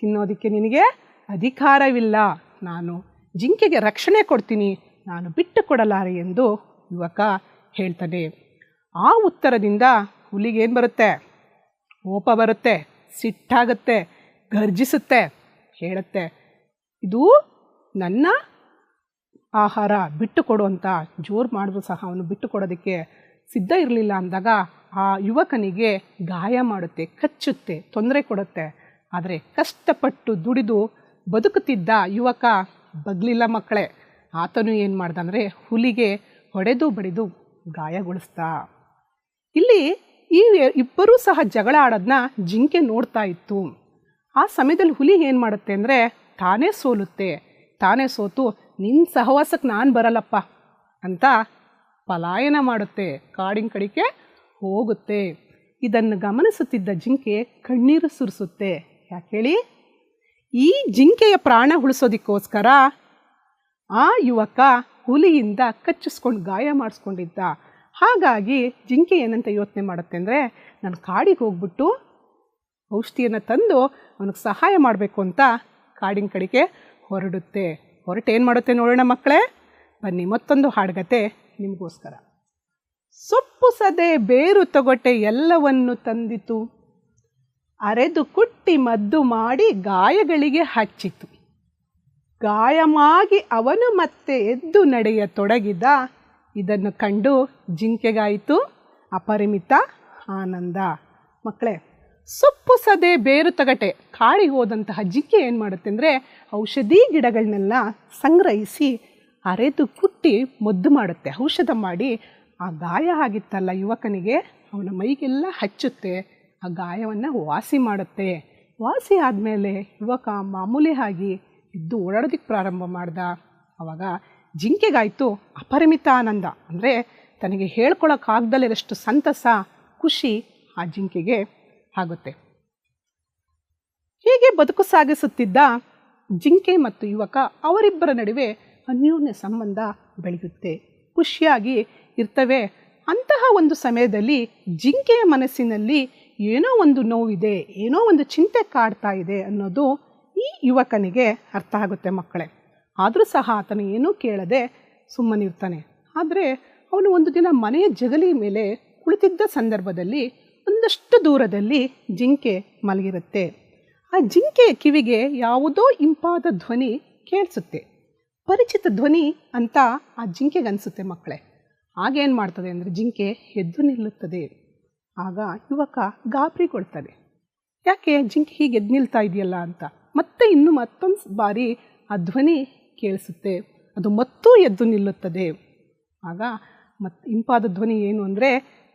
ತಿನ್ನೋದಕ್ಕೆ ನಿನಗೆ ಅಧಿಕಾರವಿಲ್ಲ. ನಾನು ಜಿಂಕೆಗೆ ರಕ್ಷಣೆ ಕೊಡ್ತೀನಿ. ನಾನು ಬಿಟ್ಟು ಕೊಡಲಾರೆ ಎಂದು ಯುವಕ ಹೇಳ್ತಾನೆ. ಆ ಉತ್ತರದಿಂದ ಹುಲಿಗೇನು ಬರುತ್ತೆ? ಕೋಪ ಬರುತ್ತೆ, ಸಿಟ್ಟಾಗುತ್ತೆ ಗರ್ಜಿಸುತ್ತೆ ಹೇಳುತ್ತೆ. ಇದು ನನ್ನ ಆಹಾರ ಬಿಟ್ಟು ಜೋರು ಮಾಡಿದ್ರು ಸಹ ಅವನು ಬಿಟ್ಟು ಕೊಡೋದಕ್ಕೆ ಸಿದ್ಧ ಇರಲಿಲ್ಲ ಅಂದಾಗ ಆ ಯುವಕನಿಗೆ ಗಾಯ ಮಾಡುತ್ತೆ, ಕಚ್ಚುತ್ತೆ, ತೊಂದರೆ ಕೊಡುತ್ತೆ. ಆದರೆ ಕಷ್ಟಪಟ್ಟು ದುಡಿದು ಬದುಕುತ್ತಿದ್ದ ಯುವಕ ಬಗ್ಲಿಲ್ಲ ಮಕ್ಕಳೇ. ಆತನು ಏನು ಮಾಡ್ದ ಅಂದರೆ ಹುಲಿಗೆ ಹೊಡೆದು ಬಡಿದು ಗಾಯಗೊಳಿಸ್ತಾ ಇಲ್ಲಿ ಈ ಇಬ್ಬರೂ ಸಹ ಜಗಳ ಆಡೋದನ್ನ ಜಿಂಕೆ ನೋಡ್ತಾ ಇತ್ತು. ಆ ಸಮಯದಲ್ಲಿ ಹುಲಿ ಏನು ಮಾಡುತ್ತೆ ಅಂದರೆ ತಾನೇ ಸೋಲುತ್ತೆ. ತಾನೇ ಸೋತು ನಿನ್ನ ಸಹವಾಸಕ್ಕೆ ನಾನು ಬರಲ್ಲಪ್ಪ ಅಂತ ಪಲಾಯನ ಮಾಡುತ್ತೆ. ಕಾಡಿನ ಕಡೆಗೆ ಹೋಗುತ್ತೆ. ಇದನ್ನು ಗಮನಿಸುತ್ತಿದ್ದ ಜಿಂಕೆ ಕಣ್ಣೀರು ಸುರಿಸುತ್ತೆ. ಯಾಕೆ ಹೇಳಿ? ಈ ಜಿಂಕೆಯ ಪ್ರಾಣ ಉಳಿಸೋದಕ್ಕೋಸ್ಕರ ಆ ಯುವಕ ಹುಲಿಯಿಂದ ಕಚ್ಚಿಸ್ಕೊಂಡು ಗಾಯ ಮಾಡಿಸ್ಕೊಂಡಿದ್ದ. ಹಾಗಾಗಿ ಜಿಂಕೆ ಏನಂತ ಯೋಚನೆ ಮಾಡುತ್ತೆ ಅಂದರೆ ನಾನು ಕಾಡಿಗೆ ಹೋಗ್ಬಿಟ್ಟು ಔಷಧಿಯನ್ನು ತಂದು ಅವನಿಗೆ ಸಹಾಯ ಮಾಡಬೇಕು ಅಂತ ಕಾಡಿನ ಕಡೆಗೆ ಹೊರಡುತ್ತೆ. ಹೊರಟು ಏನು ಮಾಡುತ್ತೆ ನೋಡೋಣ ಮಕ್ಕಳೇ? ಬನ್ನಿ ಮತ್ತೊಂದು ಹಾಡುಗತೆ ನಿಮಗೋಸ್ಕರ. ಸೊಪ್ಪು ಸದೆ ಬೇರು ತೊಗೊಟೆ ಎಲ್ಲವನ್ನು ತಂದಿತು. ಅರೆದು ಕುಟ್ಟಿ ಮದ್ದು ಮಾಡಿ ಗಾಯಗಳಿಗೆ ಹಚ್ಚಿತು. ಗಾಯಮಾಗಿ ಅವನು ಮತ್ತೆ ಎದ್ದು ನಡೆಯ ತೊಡಗಿದ. ಇದನ್ನು ಕಂಡು ಜಿಂಕೆಗಾಯಿತು. ಅಪರಿಮಿತ ಆನಂದ. ಮಕ್ಕಳೇ ಸೊಪ್ಪು ಸದೆ ಬೇರು ತಗಟೆ ಕಾಡಿಗೆ ಹೋದಂತಹ ಜಿಂಕೆ ಏನು ಮಾಡುತ್ತೆ ಅಂದರೆ ಔಷಧಿ ಗಿಡಗಳನ್ನೆಲ್ಲ ಸಂಗ್ರಹಿಸಿ ಅರೆದು ಕುಟ್ಟಿ ಮದ್ದು ಮಾಡುತ್ತೆ. ಔಷಧ ಮಾಡಿ ಆ ಗಾಯ ಆಗಿತ್ತಲ್ಲ ಯುವಕನಿಗೆ, ಅವನ ಮೈಗೆಲ್ಲ ಹಚ್ಚುತ್ತೆ, ಆ ಗಾಯವನ್ನು ವಾಸಿ ಮಾಡುತ್ತೆ. ವಾಸಿ ಆದಮೇಲೆ ಯುವಕ ಮಾಮೂಲಿ ಆಗಿ ಇದ್ದು ಓಡಾಡೋದಕ್ಕೆ ಪ್ರಾರಂಭ ಮಾಡ್ದ. ಆವಾಗ ಜಿಂಕೆಗಾಯಿತು ಅಪರಿಮಿತ ಆನಂದ ಅಂದರೆ ತನಗೆ ಹೇಳ್ಕೊಳಕ್ಕಾಗ್ದಲ್ಲಿರಷ್ಟು ಸಂತಸ, ಖುಷಿ ಆ ಜಿಂಕೆಗೆ. ಆಗುತ್ತೆ. ಹೀಗೆ ಬದುಕು ಸಾಗಿಸುತ್ತಿದ್ದ ಜಿಂಕೆ ಮತ್ತು ಯುವಕ ಅವರಿಬ್ಬರ ನಡುವೆ ಅನ್ಯೋನ್ಯ ಸಂಬಂಧ ಬೆಳೆಯುತ್ತೆ. ಖುಷಿಯಾಗಿ ಇರ್ತವೆ. ಅಂತಹ ಒಂದು ಸಮಯದಲ್ಲಿ ಜಿಂಕೆಯ ಮನಸ್ಸಿನಲ್ಲಿ ಏನೋ ಒಂದು ನೋವಿದೆ, ಏನೋ ಒಂದು ಚಿಂತೆ ಕಾಡ್ತಾ ಇದೆ ಅನ್ನೋದು ಈ ಯುವಕನಿಗೆ ಅರ್ಥ ಆಗುತ್ತೆ ಮಕ್ಕಳೇ. ಆದರೂ ಸಹ ಆತನು ಏನೂ ಕೇಳದೆ ಸುಮ್ಮನಿರ್ತಾನೆ. ಆದರೆ ಅವನು ಒಂದು ದಿನ ಮನೆಯ ಜಗಲಿ ಮೇಲೆ ಕುಳಿತಿದ್ದ ಸಂದರ್ಭದಲ್ಲಿ ಒಂದಷ್ಟು ದೂರದಲ್ಲಿ ಜಿಂಕೆ ಮಲಗಿರುತ್ತೆ. ಆ ಜಿಂಕೆಯ ಕಿವಿಗೆ ಯಾವುದೋ ಇಂಪಾದ ಧ್ವನಿ ಕೇಳಿಸುತ್ತೆ. ಪರಿಚಿತ ಧ್ವನಿ ಅಂತ ಆ ಜಿಂಕೆಗೆ ಅನಿಸುತ್ತೆ ಮಕ್ಕಳೇ. ಆಗೇನು ಮಾಡ್ತದೆ ಅಂದರೆ ಜಿಂಕೆ ಎದ್ದು ನಿಲ್ಲುತ್ತದೆ. ಆಗ ಯುವಕ ಗಾಬರಿಗೊಳ್ತಾನೆ. ಯಾಕೆ ಜಿಂಕೆ ಹೀಗೆ ಎದ್ದು ನಿಲ್ತಾ ಇದೆಯಲ್ಲ ಅಂತ? ಮತ್ತೆ ಇನ್ನು ಮತ್ತೊಂದು ಬಾರಿ ಆ ಧ್ವನಿ ಕೇಳಿಸುತ್ತೆ. ಅದು ಮತ್ತೂ ಎದ್ದು ನಿಲ್ಲುತ್ತದೆ. ಆಗ ಮತ್ತು ಇಂಪಾದ ಧ್ವನಿ ಏನು ಅಂದರೆ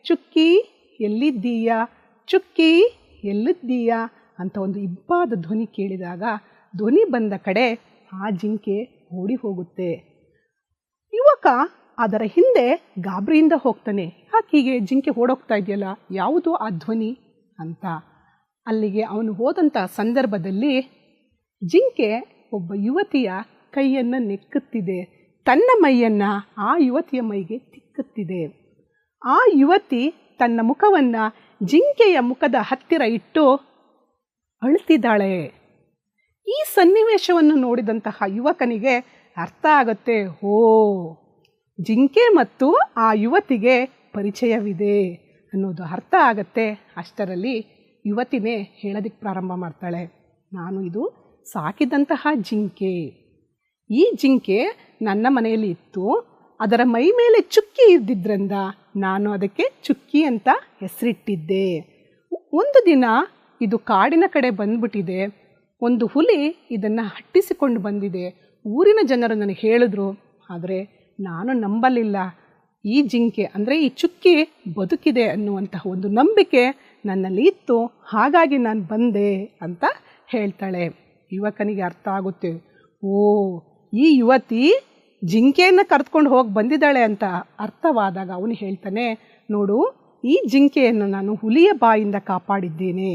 ಚುಕ್ಕಿ ಎಲ್ಲಿದ್ದೀಯಾ? ಚುಕ್ಕಿ, ಎಲ್ಲಿದ್ದೀಯಾ? ಅಂತ ಒಂದು ಇಬ್ಬಾದ ಧ್ವನಿ ಕೇಳಿದಾಗ ಧ್ವನಿ ಬಂದ ಕಡೆ ಆ ಜಿಂಕೆ ಓಡಿ ಹೋಗುತ್ತೆ. ಯುವಕ ಅದರ ಹಿಂದೆ ಗಾಬರಿಯಿಂದ ಹೋಗ್ತಾನೆ. ಯಾಕೀಗೆ ಜಿಂಕೆ ಓಡೋಗ್ತಾ ಇದೆಯಲ್ಲ, ಯಾವುದು ಆ ಧ್ವನಿ? ಅಂತ. ಅಲ್ಲಿಗೆ ಅವನು ಹೋದಂಥ ಸಂದರ್ಭದಲ್ಲಿ ಜಿಂಕೆ ಒಬ್ಬ ಯುವತಿಯ ಕೈಯನ್ನು ನೆಕ್ಕುತ್ತಿದೆ. ತನ್ನ ಮೈಯನ್ನು ಆ ಯುವತಿಯ ಮೈಗೆ ತಿಕ್ಕುತ್ತಿದೆ. ಆ ಯುವತಿ ತನ್ನ ಮುಖವನ್ನು ಜಿಂಕೆಯ ಮುಖದ ಹತ್ತಿರ ಇಟ್ಟು ಅಳ್ತಿದ್ದಾಳೆ ಈ ಸನ್ನಿವೇಶವನ್ನು ನೋಡಿದಂತಹ ಯುವಕನಿಗೆ ಅರ್ಥ ಆಗುತ್ತೆ ಓ ಜಿಂಕೆ ಮತ್ತು ಆ ಯುವತಿಗೆ ಪರಿಚಯವಿದೆ ಅನ್ನೋದು ಅರ್ಥ ಆಗತ್ತೆ. ಅಷ್ಟರಲ್ಲಿ ಯುವತಿನೇ ಹೇಳೋದಕ್ಕೆ ಪ್ರಾರಂಭ ಮಾಡ್ತಾಳೆ. ನಾನು ಇದು ಸಾಕಿದಂತಹ ಜಿಂಕೆ. ಈ ಜಿಂಕೆ ನನ್ನ ಮನೆಯಲ್ಲಿ ಇತ್ತು. ಅದರ ಮೈ ಮೇಲೆ ಚುಕ್ಕಿ ಇದ್ದಿದ್ರಿಂದ ನಾನು ಅದಕ್ಕೆ ಚುಕ್ಕಿ ಅಂತ ಹೆಸರಿಟ್ಟಿದ್ದೆ. ಒಂದು ದಿನ ಇದು ಕಾಡಿನ ಕಡೆ ಬಂದ್ಬಿಟ್ಟಿದೆ. ಒಂದು ಹುಲಿ ಇದನ್ನು ಹಟ್ಟಿಸಿಕೊಂಡು ಬಂದಿದೆ. ಊರಿನ ಜನರು ನನಗೆ ಹೇಳಿದ್ರು, ಆದರೆ ನಾನು ನಂಬಲಿಲ್ಲ. ಈ ಜಿಂಕೆ, ಅಂದರೆ ಈ ಚುಕ್ಕಿ ಬದುಕಿದೆ ಅನ್ನುವಂತಹ ಒಂದು ನಂಬಿಕೆ ನನ್ನಲ್ಲಿ ಇತ್ತು. ಹಾಗಾಗಿ ನಾನು ಬಂದೆ, ಅಂತ ಹೇಳ್ತಾಳೆ. ಯುವಕನಿಗೆ ಅರ್ಥ ಆಗುತ್ತೆ. ಓ, ಈ ಯುವತಿ ಜಿಂಕೆಯನ್ನು ಕರೆದುಕೊಂಡು ಹೋಗಿ ಬಂದಿದ್ದಾಳೆ ಅಂತ ಅರ್ಥವಾದಾಗ ಅವನು ಹೇಳ್ತಾನೆ, ನೋಡು, ಈ ಜಿಂಕೆಯನ್ನು ನಾನು ಹುಲಿಯ ಬಾಯಿಂದ ಕಾಪಾಡಿದ್ದೇನೆ.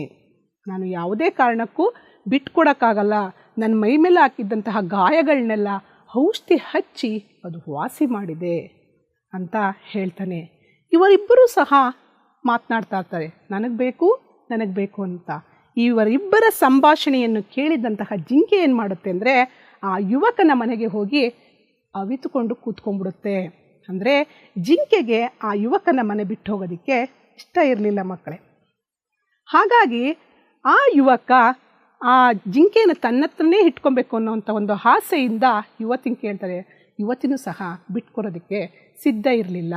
ನಾನು ಯಾವುದೇ ಕಾರಣಕ್ಕೂ ಬಿಟ್ಕೊಡೋಕ್ಕಾಗಲ್ಲ. ನನ್ನ ಮೈ ಮೇಲೆ ಹಾಕಿದ್ದಂತಹ ಗಾಯಗಳನ್ನೆಲ್ಲ ಔಷಧಿ ಹಚ್ಚಿ ಅದು ವಾಸಿ ಮಾಡಿದೆ. ಅಂತ ಹೇಳ್ತಾನೆ. ಇವರಿಬ್ಬರೂ ಸಹ ಮಾತನಾಡ್ತಾ ಇರ್ತಾರೆ, ನನಗೆ ಬೇಕು ನನಗೆ ಬೇಕು ಅಂತ. ಇವರಿಬ್ಬರ ಸಂಭಾಷಣೆಯನ್ನು ಕೇಳಿದಂತಹ ಜಿಂಕೆ ಏನು ಮಾಡುತ್ತೆ ಅಂದರೆ, ಆ ಯುವಕನ ಮನೆಗೆ ಹೋಗಿ ಅವಿತುಕೊಂಡು ಕೂತ್ಕೊಂಡ್ಬಿಡುತ್ತೆ. ಅಂದರೆ ಜಿಂಕೆಗೆ ಆ ಯುವಕನ ಮನೆ ಬಿಟ್ಟು ಹೋಗೋದಕ್ಕೆ ಇಷ್ಟ ಇರಲಿಲ್ಲ ಮಕ್ಕಳೇ. ಹಾಗಾಗಿ ಆ ಯುವಕ ಆ ಜಿಂಕೆಯನ್ನು ತನ್ನತ್ರನೇ ಇಟ್ಕೊಬೇಕು ಅನ್ನೋವಂಥ ಒಂದು ಆಸೆಯಿಂದ ಯುವತಿನ ಕೇಳ್ತಾರೆ. ಯುವತಿನೂ ಸಹ ಬಿಟ್ಕೊಡೋದಕ್ಕೆ ಸಿದ್ಧ ಇರಲಿಲ್ಲ.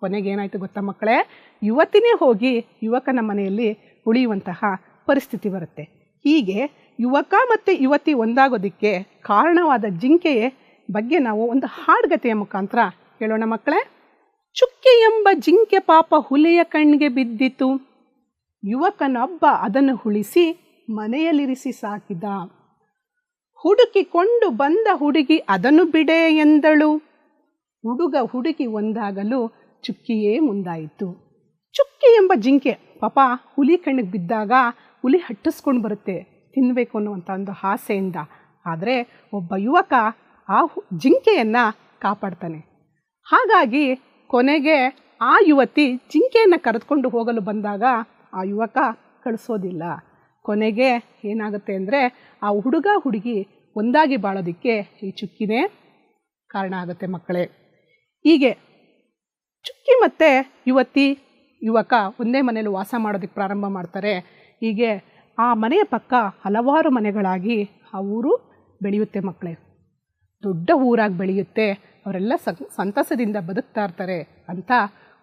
ಕೊನೆಗೆ ಏನಾಯಿತು ಗೊತ್ತಾ ಮಕ್ಕಳೇ? ಯುವತಿನೇ ಹೋಗಿ ಯುವಕನ ಮನೆಯಲ್ಲಿ ಉಳಿಯುವಂತಹ ಪರಿಸ್ಥಿತಿ ಬರುತ್ತೆ. ಹೀಗೆ ಯುವಕ ಮತ್ತು ಯುವತಿ ಒಂದಾಗೋದಕ್ಕೆ ಕಾರಣವಾದ ಜಿಂಕೆಯ ಬಗ್ಗೆ ನಾವು ಒಂದು ಹಾಡುಗತೆಯ ಮುಖಾಂತರ ಹೇಳೋಣ ಮಕ್ಕಳೇ. ಚುಕ್ಕೆ ಎಂಬ ಜಿಂಕೆ ಪಾಪ ಹುಲಿಯ ಕಣ್ಣಿಗೆ ಬಿದ್ದಿತು. ಯುವಕನೊಬ್ಬ ಅದನ್ನು ಹುಳಿಸಿ ಮನೆಯಲ್ಲಿರಿಸಿ ಸಾಕಿದ. ಹುಡುಕಿಕೊಂಡು ಬಂದ ಹುಡುಗಿ ಅದನ್ನು ಬಿಡೆ ಎಂದಳು. ಹುಡುಗ ಹುಡುಗಿ ಒಂದಾಗಲು ಚುಕ್ಕಿಯೇ ಮುಂದಾಯಿತು. ಚುಕ್ಕಿ ಎಂಬ ಜಿಂಕೆ ಪಾಪ ಹುಲಿ ಕಣ್ಣಿಗೆ ಬಿದ್ದಾಗ ಹುಲಿ ಹಟ್ಟಿಸ್ಕೊಂಡು ಬರುತ್ತೆ ತಿನ್ನಬೇಕು ಅನ್ನುವಂಥ ಒಂದು ಆಸೆಯಿಂದ. ಆದರೆ ಒಬ್ಬ ಯುವಕ ಆ ಜಿಂಕೆಯನ್ನು ಕಾಪಾಡ್ತಾನೆ. ಹಾಗಾಗಿ ಕೊನೆಗೆ ಆ ಯುವತಿ ಜಿಂಕೆಯನ್ನು ಕರೆದುಕೊಂಡು ಹೋಗಲು ಬಂದಾಗ ಆ ಯುವಕ ಕಳಿಸೋದಿಲ್ಲ. ಕೊನೆಗೆ ಏನಾಗುತ್ತೆ ಅಂದರೆ ಆ ಹುಡುಗ ಹುಡುಗಿ ಒಂದಾಗಿ ಬಾಳೋದಕ್ಕೆ ಈ ಚುಕ್ಕಿನೇ ಕಾರಣ ಆಗುತ್ತೆ ಮಕ್ಕಳೇ. ಹೀಗೆ ಚುಕ್ಕಿ ಮತ್ತು ಯುವತಿ, ಯುವಕ ಒಂದೇ ಮನೇಲಿ ವಾಸ ಮಾಡೋದಕ್ಕೆ ಪ್ರಾರಂಭ ಮಾಡ್ತಾರೆ. ಹೀಗೆ ಆ ಮನೆಯ ಪಕ್ಕ ಹಲವಾರು ಮನೆಗಳಾಗಿ ಆ ಊರು ಬೆಳೆಯುತ್ತೆ ಮಕ್ಕಳೇ. ದೊಡ್ಡ ಊರಾಗಿ ಬೆಳೆಯುತ್ತೆ, ಅವರೆಲ್ಲ ಸಂತಸದಿಂದ ಬದುಕ್ತಾ ಇರ್ತಾರೆ ಅಂತ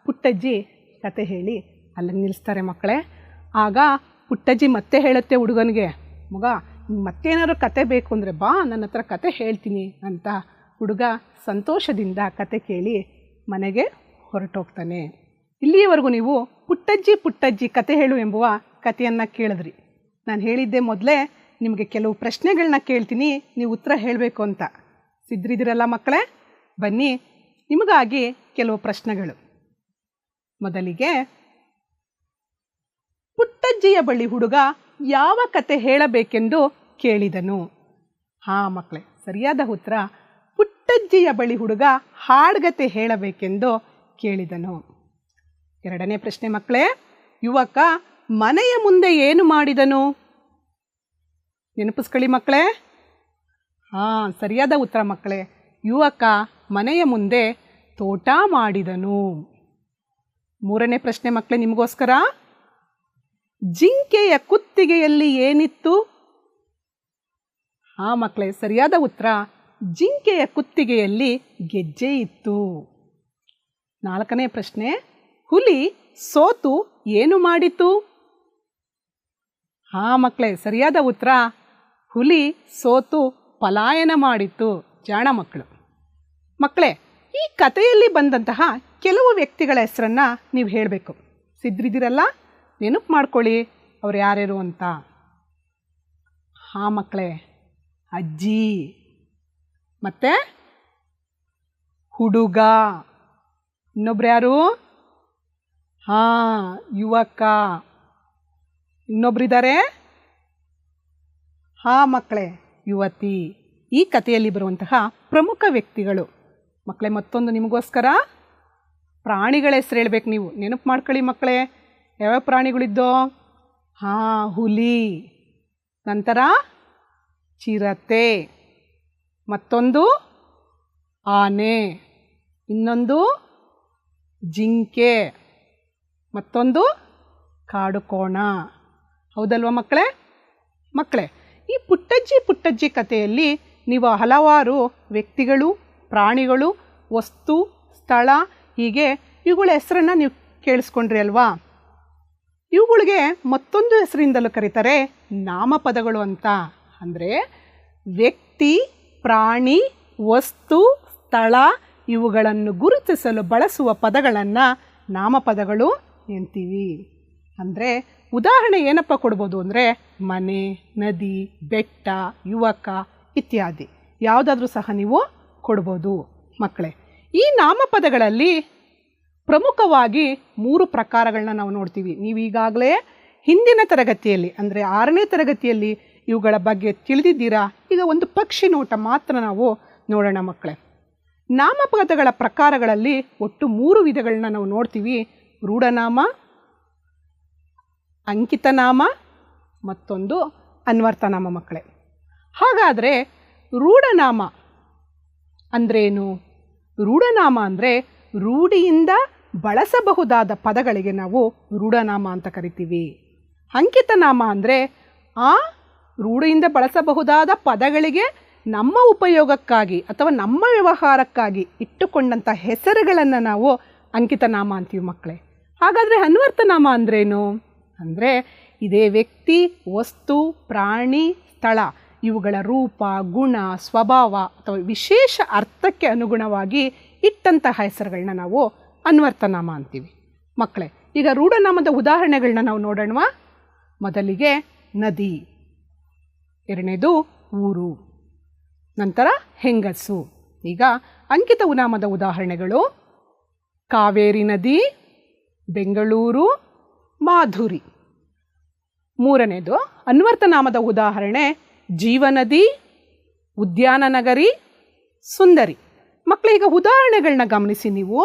ಪುಟ್ಟಜ್ಜಿ ಕತೆ ಹೇಳಿ ಅಲ್ಲಿಗೆ ನಿಲ್ಲಿಸ್ತಾರೆ ಮಕ್ಕಳೇ. ಆಗ ಪುಟ್ಟಜ್ಜಿ ಮತ್ತೆ ಹೇಳುತ್ತೆ ಹುಡುಗನಿಗೆ, ಮಗ ಮತ್ತೇನಾದ್ರು ಕತೆ ಬೇಕು ಅಂದರೆ ಬಾ, ನನ್ನ ಹತ್ರ ಕತೆ ಹೇಳ್ತೀನಿ ಅಂತ ಹುಡುಗ ಸಂತೋಷದಿಂದ ಕತೆ ಕೇಳಿ ಮನೆಗೆ ಹೊರಟೋಗ್ತಾನೆ. ಇಲ್ಲಿಯವರೆಗೂ ನೀವು ಪುಟ್ಟಜ್ಜಿ ಪುಟ್ಟಜ್ಜಿ ಕತೆ ಹೇಳು ಎಂಬುವ ಕತೆಯನ್ನು ಕೇಳಿದ್ರಿ. ನಾನು ಹೇಳಿದ್ದೆ ಮೊದಲೇ ನಿಮಗೆ ಕೆಲವು ಪ್ರಶ್ನೆಗಳನ್ನ ಕೇಳ್ತೀನಿ, ನೀವು ಉತ್ತರ ಹೇಳಬೇಕು ಅಂತ. ಸಿದ್ರಿದಿರಲ್ಲ ಮಕ್ಕಳೇ? ಬನ್ನಿ, ನಿಮಗಾಗಿ ಕೆಲವು ಪ್ರಶ್ನೆಗಳು. ಮೊದಲಿಗೆ, ಪುಟ್ಟಜ್ಜಿಯ ಬಳಿ ಹುಡುಗ ಯಾವ ಕತೆ ಹೇಳಬೇಕೆಂದು ಕೇಳಿದನು. ಹಾ ಮಕ್ಕಳೇ, ಸರಿಯಾದ ಉತ್ತರ, ಪುಟ್ಟಜ್ಜಿಯ ಬಳಿ ಹುಡುಗ ಹಾಡ್ಗತೆ ಹೇಳಬೇಕೆಂದು ಕೇಳಿದನು. ಎರಡನೇ ಪ್ರಶ್ನೆ ಮಕ್ಕಳೇ, ಯುವಕ ಮನೆಯ ಮುಂದೆ ಏನು ಮಾಡಿದನು? ನೆನಪಿಸ್ಕೊಳ್ಳಿ ಮಕ್ಕಳೇ. ಹಾಂ ಸರಿಯಾದ ಉತ್ತರ ಮಕ್ಕಳೇ. ಯುವಕ ಮನೆಯ ಮುಂದೆ ತೋಟ ಮಾಡಿದನು. ಮೂರನೇ ಪ್ರಶ್ನೆ ಮಕ್ಕಳೇ, ನಿಮಗೋಸ್ಕರ? ಜಿಂಕೆಯ ಕುತ್ತಿಗೆಯಲ್ಲಿ ಏನಿತ್ತು? ಹಾ ಮಕ್ಕಳೇ, ಸರಿಯಾದ ಉತ್ತರ. ಜಿಂಕೆಯ ಕುತ್ತಿಗೆಯಲ್ಲಿ ಗೆಜ್ಜೆ ಇತ್ತು. ನಾಲ್ಕನೇ ಪ್ರಶ್ನೆ, ಹುಲಿ ಸೋತು ಏನು ಮಾಡಿತು? ಹಾ ಮಕ್ಕಳೇ, ಸರಿಯಾದ ಉತ್ತರ. ಹುಲಿ ಸೋತು ಪಲಾಯನ ಮಾಡಿತ್ತು ಜಾಣ ಮಕ್ಕಳು. ಮಕ್ಕಳೇ, ಈ ಕಥೆಯಲ್ಲಿ ಬಂದಂತಹ ಕೆಲವು ವ್ಯಕ್ತಿಗಳ ಹೆಸರನ್ನು ನೀವು ಹೇಳಬೇಕು. ಸಿದ್ರಿದಿರಲ್ಲ ನೆನಪು ಮಾಡ್ಕೊಳ್ಳಿ, ಅವ್ರು ಯಾರ್ಯಾರು ಅಂತ. ಹಾಂ ಮಕ್ಕಳೇ, ಅಜ್ಜಿ. ಮತ್ತೆ? ಹುಡುಗ. ಇನ್ನೊಬ್ರು ಯಾರು? ಹಾಂ, ಯುವಕ. ಇನ್ನೊಬ್ರಿದ್ದಾರೆ ಹಾಂ ಮಕ್ಕಳೇ ಯುವತಿ. ಈ ಕಥೆಯಲ್ಲಿ ಬರುವಂತಹ ಪ್ರಮುಖ ವ್ಯಕ್ತಿಗಳು. ಮಕ್ಕಳೇ, ಮತ್ತೊಂದು ನಿಮಗೋಸ್ಕರ. ಪ್ರಾಣಿಗಳ ಹೆಸರು ಹೇಳ್ಬೇಕು ನೀವು. ನೆನಪು ಮಾಡ್ಕೊಳ್ಳಿ ಮಕ್ಕಳೇ. ಯಾವ್ಯಾವ ಪ್ರಾಣಿಗಳಿದ್ದೋ? ಹಾಂ, ಹುಲಿ. ನಂತರ ಚಿರತೆ. ಮತ್ತೊಂದು ಆನೆ. ಇನ್ನೊಂದು ಜಿಂಕೆ. ಮತ್ತೊಂದು ಕಾಡುಕೋಣ. ಹೌದಲ್ವ ಮಕ್ಕಳೇ? ಮಕ್ಕಳೇ ಈ ಪುಟ್ಟಜ್ಜಿ ಪುಟ್ಟಜ್ಜಿ ಕಥೆಯಲ್ಲಿ ನೀವು ಹಲವಾರು ವ್ಯಕ್ತಿಗಳು, ಪ್ರಾಣಿಗಳು, ವಸ್ತು, ಸ್ಥಳ, ಹೀಗೆ ಇವುಗಳ ಹೆಸರನ್ನು ನೀವು ಕೇಳಿಸ್ಕೊಂಡ್ರಿ ಅಲ್ವಾ? ಇವುಗಳಿಗೆ ಮತ್ತೊಂದು ಹೆಸರಿಂದಲೂ ಕರೀತಾರೆ ನಾಮಪದಗಳು ಅಂತ. ಅಂದರೆ ವ್ಯಕ್ತಿ, ಪ್ರಾಣಿ, ವಸ್ತು, ಸ್ಥಳ ಇವುಗಳನ್ನು ಗುರುತಿಸಲು ಬಳಸುವ ಪದಗಳನ್ನು ನಾಮಪದಗಳು ಎಂತೀವಿ. ಅಂದರೆ ಉದಾಹರಣೆ ಏನಪ್ಪ ಕೊಡ್ಬೋದು ಅಂದರೆ ಮನೆ, ನದಿ, ಬೆಟ್ಟ, ಯುವಕ ಇತ್ಯಾದಿ. ಯಾವುದಾದ್ರೂ ಸಹ ನೀವು ಕೊಡ್ಬೋದು. ಮಕ್ಕಳೇ, ಈ ನಾಮಪದಗಳಲ್ಲಿ ಪ್ರಮುಖವಾಗಿ ಮೂರು ಪ್ರಕಾರಗಳನ್ನ ನಾವು ನೋಡ್ತೀವಿ. ನೀವು ಈಗಾಗಲೇ ಹಿಂದಿನ ತರಗತಿಯಲ್ಲಿ, ಅಂದರೆ ಆರನೇ ತರಗತಿಯಲ್ಲಿ ಇವುಗಳ ಬಗ್ಗೆ ತಿಳಿದಿದ್ದೀರಾ? ಈಗ ಒಂದು ಪಕ್ಷಿ ನೋಟ ಮಾತ್ರ ನಾವು ನೋಡೋಣ ಮಕ್ಕಳೇ. ನಾಮಪದಗಳ ಪ್ರಕಾರಗಳಲ್ಲಿ ಒಟ್ಟು ಮೂರು ವಿಧಗಳನ್ನ ನಾವು ನೋಡ್ತೀವಿ. ರೂಢನಾಮ ಅಂಕಿತನಾಮ ಮತ್ತೊಂದು ಅನ್ವರ್ಥನಾಮ ಮಕ್ಕಳೇ. ಹಾಗಾದರೆ ರೂಢನಾಮ ಅಂದ್ರೇನು? ರೂಢನಾಮ ಅಂದರೆ ರೂಢಿಯಿಂದ ಬಳಸಬಹುದಾದ ಪದಗಳಿಗೆ ನಾವು ರೂಢನಾಮ ಅಂತ ಕರಿತೀವಿ. ಅಂಕಿತನಾಮ ಅಂದರೆ ಆ ರೂಢಿಯಿಂದ ಬಳಸಬಹುದಾದ ಪದಗಳಿಗೆ ನಮ್ಮ ಉಪಯೋಗಕ್ಕಾಗಿ ಅಥವಾ ನಮ್ಮ ವ್ಯವಹಾರಕ್ಕಾಗಿ ಇಟ್ಟುಕೊಂಡಂಥ ಹೆಸರುಗಳನ್ನು ನಾವು ಅಂಕಿತನಾಮ ಅಂತೀವಿ ಮಕ್ಕಳೇ. ಹಾಗಾದರೆ ಅನ್ವರ್ಥನಾಮ ಅಂದ್ರೇನು? ಅಂದರೆ ಇದೇ ವ್ಯಕ್ತಿ, ವಸ್ತು, ಪ್ರಾಣಿ, ಸ್ಥಳ. ಇವುಗಳ ರೂಪ, ಗುಣ, ಸ್ವಭಾವ ಅಥವಾ ವಿಶೇಷ ಅರ್ಥಕ್ಕೆ ಅನುಗುಣವಾಗಿ ಇಟ್ಟಂತಹ ಹೆಸರುಗಳನ್ನ ನಾವು ಅನ್ವರ್ತನಾಮ ಅಂತೀವಿ. ಮಕ್ಕಳೇ, ಈಗ ರೂಢನಾಮದ ಉದಾಹರಣೆಗಳನ್ನ ನಾವು ನೋಡೋಣ ಮೊದಲಿಗೆ ನದಿ. ಎರಡನೇದು ಊರು. ನಂತರ ಹೆಂಗಸು. ಈಗ ಅಂಕಿತ ಉನಾಮದ ಉದಾಹರಣೆಗಳು. ಕಾವೇರಿ ನದಿ, ಬೆಂಗಳೂರು ಮಾಧುರಿ. ಮೂರನೇದು ಅನ್ವರ್ಥನಾಮದ ಉದಾಹರಣೆ, ಜೀವನದಿ ಉದ್ಯಾನ ನಗರಿ ಸುಂದರಿ ಮಕ್ಕಳೀಗ ಉದಾಹರಣೆಗಳನ್ನ ಗಮನಿಸಿ ನೀವು.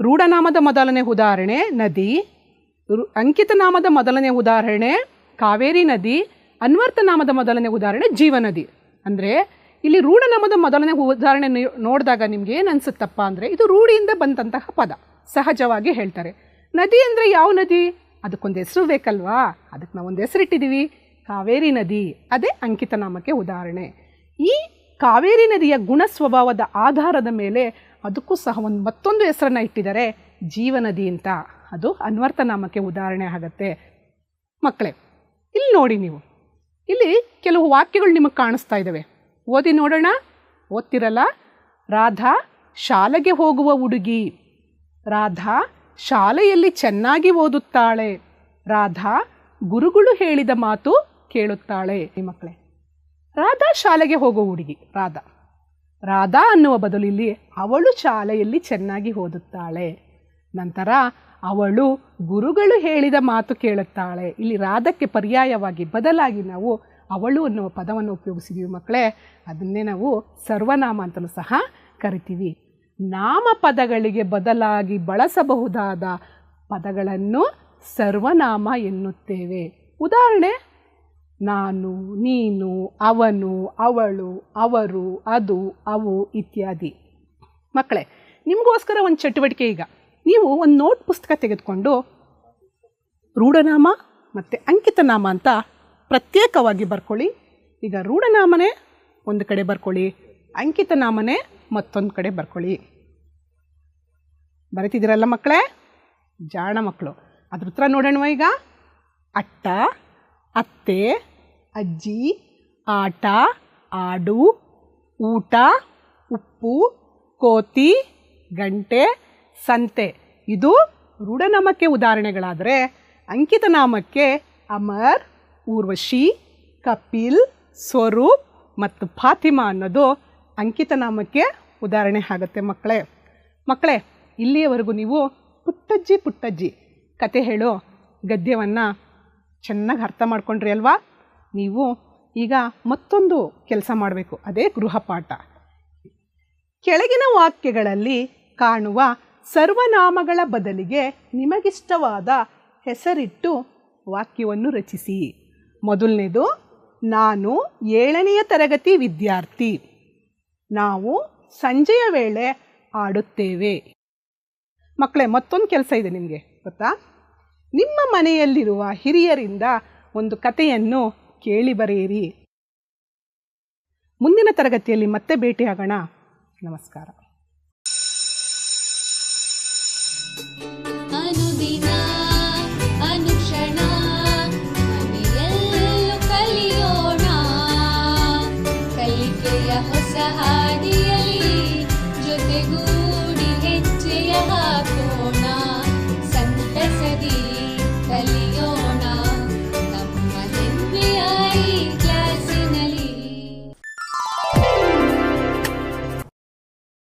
ರೂಢನಾಮದ ಮೊದಲನೇ ಉದಾಹರಣೆ, ನದಿ. ಅಂಕಿತ ಅಂಕಿತನಾಮದ ಮೊದಲನೇ ಉದಾಹರಣೆ, ಕಾವೇರಿ ನದಿ. ಅನ್ವರ್ಥನಾಮದ ಮೊದಲನೇ ಉದಾಹರಣೆ, ಜೀವನದಿ. ಅಂದರೆ, ಇಲ್ಲಿ ರೂಢನಾಮದ ಮೊದಲನೇ ಉದಾಹರಣೆ ನೋಡಿದಾಗ ನಿಮ್ಗೆ ಏನು ಅನಿಸುತ್ತಪ್ಪ ಅಂದರೆ, ಇದು ರೂಢಿಯಿಂದ ಬಂದಂತಹ ಪದ. ಸಹಜವಾಗಿ ಹೇಳ್ತಾರೆ. ನದಿ ಅಂದರೆ ಯಾವ ನದಿ? ಅದಕ್ಕೊಂದು ಹೆಸರು ಬೇಕಲ್ವಾ? ಅದಕ್ಕೆ ನಾವು ಒಂದು ಹೆಸರಿಟ್ಟಿದ್ದೀವಿ ಕಾವೇರಿ ನದಿ. ಅದೇ ಅಂಕಿತನಾಮಕ್ಕೆ ಉದಾಹರಣೆ. ಈ ಕಾವೇರಿ ನದಿಯ ಗುಣ ಸ್ವಭಾವದ ಆಧಾರದ ಮೇಲೆ ಅದಕ್ಕೂ ಸಹ ಒಂದು ಮತ್ತೊಂದು ಹೆಸರನ್ನು ಇಟ್ಟಿದ್ದಾರೆ, ಜೀವನದಿ ಅಂತ. ಅದು ಅನ್ವರ್ಥನಾಮಕ್ಕೆ ಉದಾಹರಣೆ ಆಗತ್ತೆ. ಮಕ್ಕಳೇ ಇಲ್ಲಿ ನೋಡಿ ನೀವು. ಇಲ್ಲಿ ಕೆಲವು ವಾಕ್ಯಗಳು ನಿಮಗೆ ಕಾಣಿಸ್ತಾ ಇದ್ದಾವೆ ಓದಿ ನೋಡೋಣ. ಓದ್ತಿರಲ್ಲ? ರಾಧಾ ಶಾಲೆಗೆ ಹೋಗುವ ಹುಡುಗಿ. ರಾಧಾ ಶಾಲೆಯಲ್ಲಿ ಚೆನ್ನಾಗಿ ಓದುತ್ತಾಳೆ. ರಾಧಾ ಗುರುಗಳು ಹೇಳಿದ ಮಾತು ಕೇಳುತ್ತಾಳೆ. ಈ ಮಕ್ಕಳೇ, ರಾಧಾ ಶಾಲೆಗೆ ಹೋಗೋ ಹುಡುಗಿ, ರಾಧಾ. ರಾಧಾ ಅನ್ನುವ ಬದಲು ಇಲ್ಲಿ ಅವಳು ಶಾಲೆಯಲ್ಲಿ ಚೆನ್ನಾಗಿ ಓದುತ್ತಾಳೆ. ನಂತರ ಅವಳು ಗುರುಗಳು ಹೇಳಿದ ಮಾತು ಕೇಳುತ್ತಾಳೆ. ಇಲ್ಲಿ ರಾಧಕ್ಕೆ ಪರ್ಯಾಯವಾಗಿ ಬದಲಾಗಿ ನಾವು ಅವಳು ಅನ್ನುವ ಪದವನ್ನು ಉಪಯೋಗಿಸಿದ್ದೀವಿ ಮಕ್ಕಳೇ. ಅದನ್ನೇ ನಾವು ಸರ್ವನಾಮ ಅಂತಲೂ ಸಹ ಕರಿತೀವಿ. ನಾಮಪದಗಳಿಗೆ ಬದಲಾಗಿ ಬಳಸಬಹುದಾದ ಪದಗಳನ್ನು ಸರ್ವನಾಮ ಎನ್ನುತ್ತೇವೆ. ಉದಾಹರಣೆ, ನಾನು, ನೀನು, ಅವನು, ಅವಳು, ಅವರು, ಅದು, ಅವು ಇತ್ಯಾದಿ. ಮಕ್ಕಳೇ, ನಿಮಗೋಸ್ಕರ ಒಂದು ಚಟುವಟಿಕೆ ಈಗ. ನೀವು ಒಂದು ನೋಟ್ ಪುಸ್ತಕ ತೆಗೆದುಕೊಂಡು ರೂಢನಾಮ ಮತ್ತು ಅಂಕಿತನಾಮ ಅಂತ ಪ್ರತ್ಯೇಕವಾಗಿ ಬರ್ಕೊಳ್ಳಿ. ಈಗ ರೂಢನಾಮನೇ ಒಂದು ಕಡೆ ಬರ್ಕೊಳ್ಳಿ, ಅಂಕಿತನಾಮನೇ ಮತ್ತೊಂದು ಕಡೆ ಬರ್ಕೊಳ್ಳಿ. ಬರೀತಿದ್ದೀರಲ್ಲ ಮಕ್ಕಳೇ? ಜಾಣ ಮಕ್ಕಳು. ಅದ್ರ ಉತ್ತರ ನೋಡೋಣ ಈಗ? ಅಟ್ಟ, ಅತ್ತೆ, ಅಜ್ಜಿ, ಆಟ, ಆಡು, ಊಟ, ಉಪ್ಪು, ಕೋತಿ, ಗಂಟೆ, ಸಂತೆ. ಇದು ರೂಢನಾಮಕ್ಕೆ ಉದಾಹರಣೆಗಳಾದರೆ ಅಂಕಿತನಾಮಕ್ಕೆ ಅಮರ್, ಊರ್ವಶಿ, ಕಪಿಲ್, ಸ್ವರೂಪ್ ಮತ್ತು ಫಾತಿಮಾ ಅನ್ನೋದು ಅಂಕಿತನಾಮಕ್ಕೆ ಉದಾಹರಣೆ ಆಗುತ್ತೆ ಮಕ್ಕಳೇ. ಮಕ್ಕಳೇ, ಇಲ್ಲಿಯವರೆಗೂ ನೀವು ಪುಟ್ಟಜ್ಜಿ ಪುಟ್ಟಜ್ಜಿ ಕತೆ ಹೇಳೋ ಗದ್ಯವನ್ನು ಚೆನ್ನಾಗಿ ಅರ್ಥ ಮಾಡ್ಕೊಂಡ್ರಿ ಅಲ್ವಾ? ನೀವು ಈಗ ಮತ್ತೊಂದು ಕೆಲಸ ಮಾಡಬೇಕು, ಅದೇ ಗೃಹಪಾಠ. ಕೆಳಗಿನ ವಾಕ್ಯಗಳಲ್ಲಿ ಕಾಣುವ ಸರ್ವನಾಮಗಳ ಬದಲಿಗೆ ನಿಮಗಿಷ್ಟವಾದ ಹೆಸರಿಟ್ಟು ವಾಕ್ಯವನ್ನು ರಚಿಸಿ. ಮೊದಲನೇದು, ನಾನು ಏಳನೆಯ ತರಗತಿ ವಿದ್ಯಾರ್ಥಿ. ನಾವು ಸಂಜೆಯ ವೇಳೆ ಆಡುತ್ತೇವೆ. ಮಕ್ಕಳೇ, ಮತ್ತೊಂದು ಕೆಲಸ ಇದೆ ನಿಮಗೆ, ಗೊತ್ತಾ? ನಿಮ್ಮ ಮನೆಯಲ್ಲಿರುವ ಹಿರಿಯರಿಂದ ಒಂದು ಕಥೆಯನ್ನು ಕೇಳಿ ಬರೆಯಿರಿ. ಮುಂದಿನ ತರಗತಿಯಲ್ಲಿ ಮತ್ತೆ ಭೇಟಿಯಾಗೋಣ. ನಮಸ್ಕಾರ.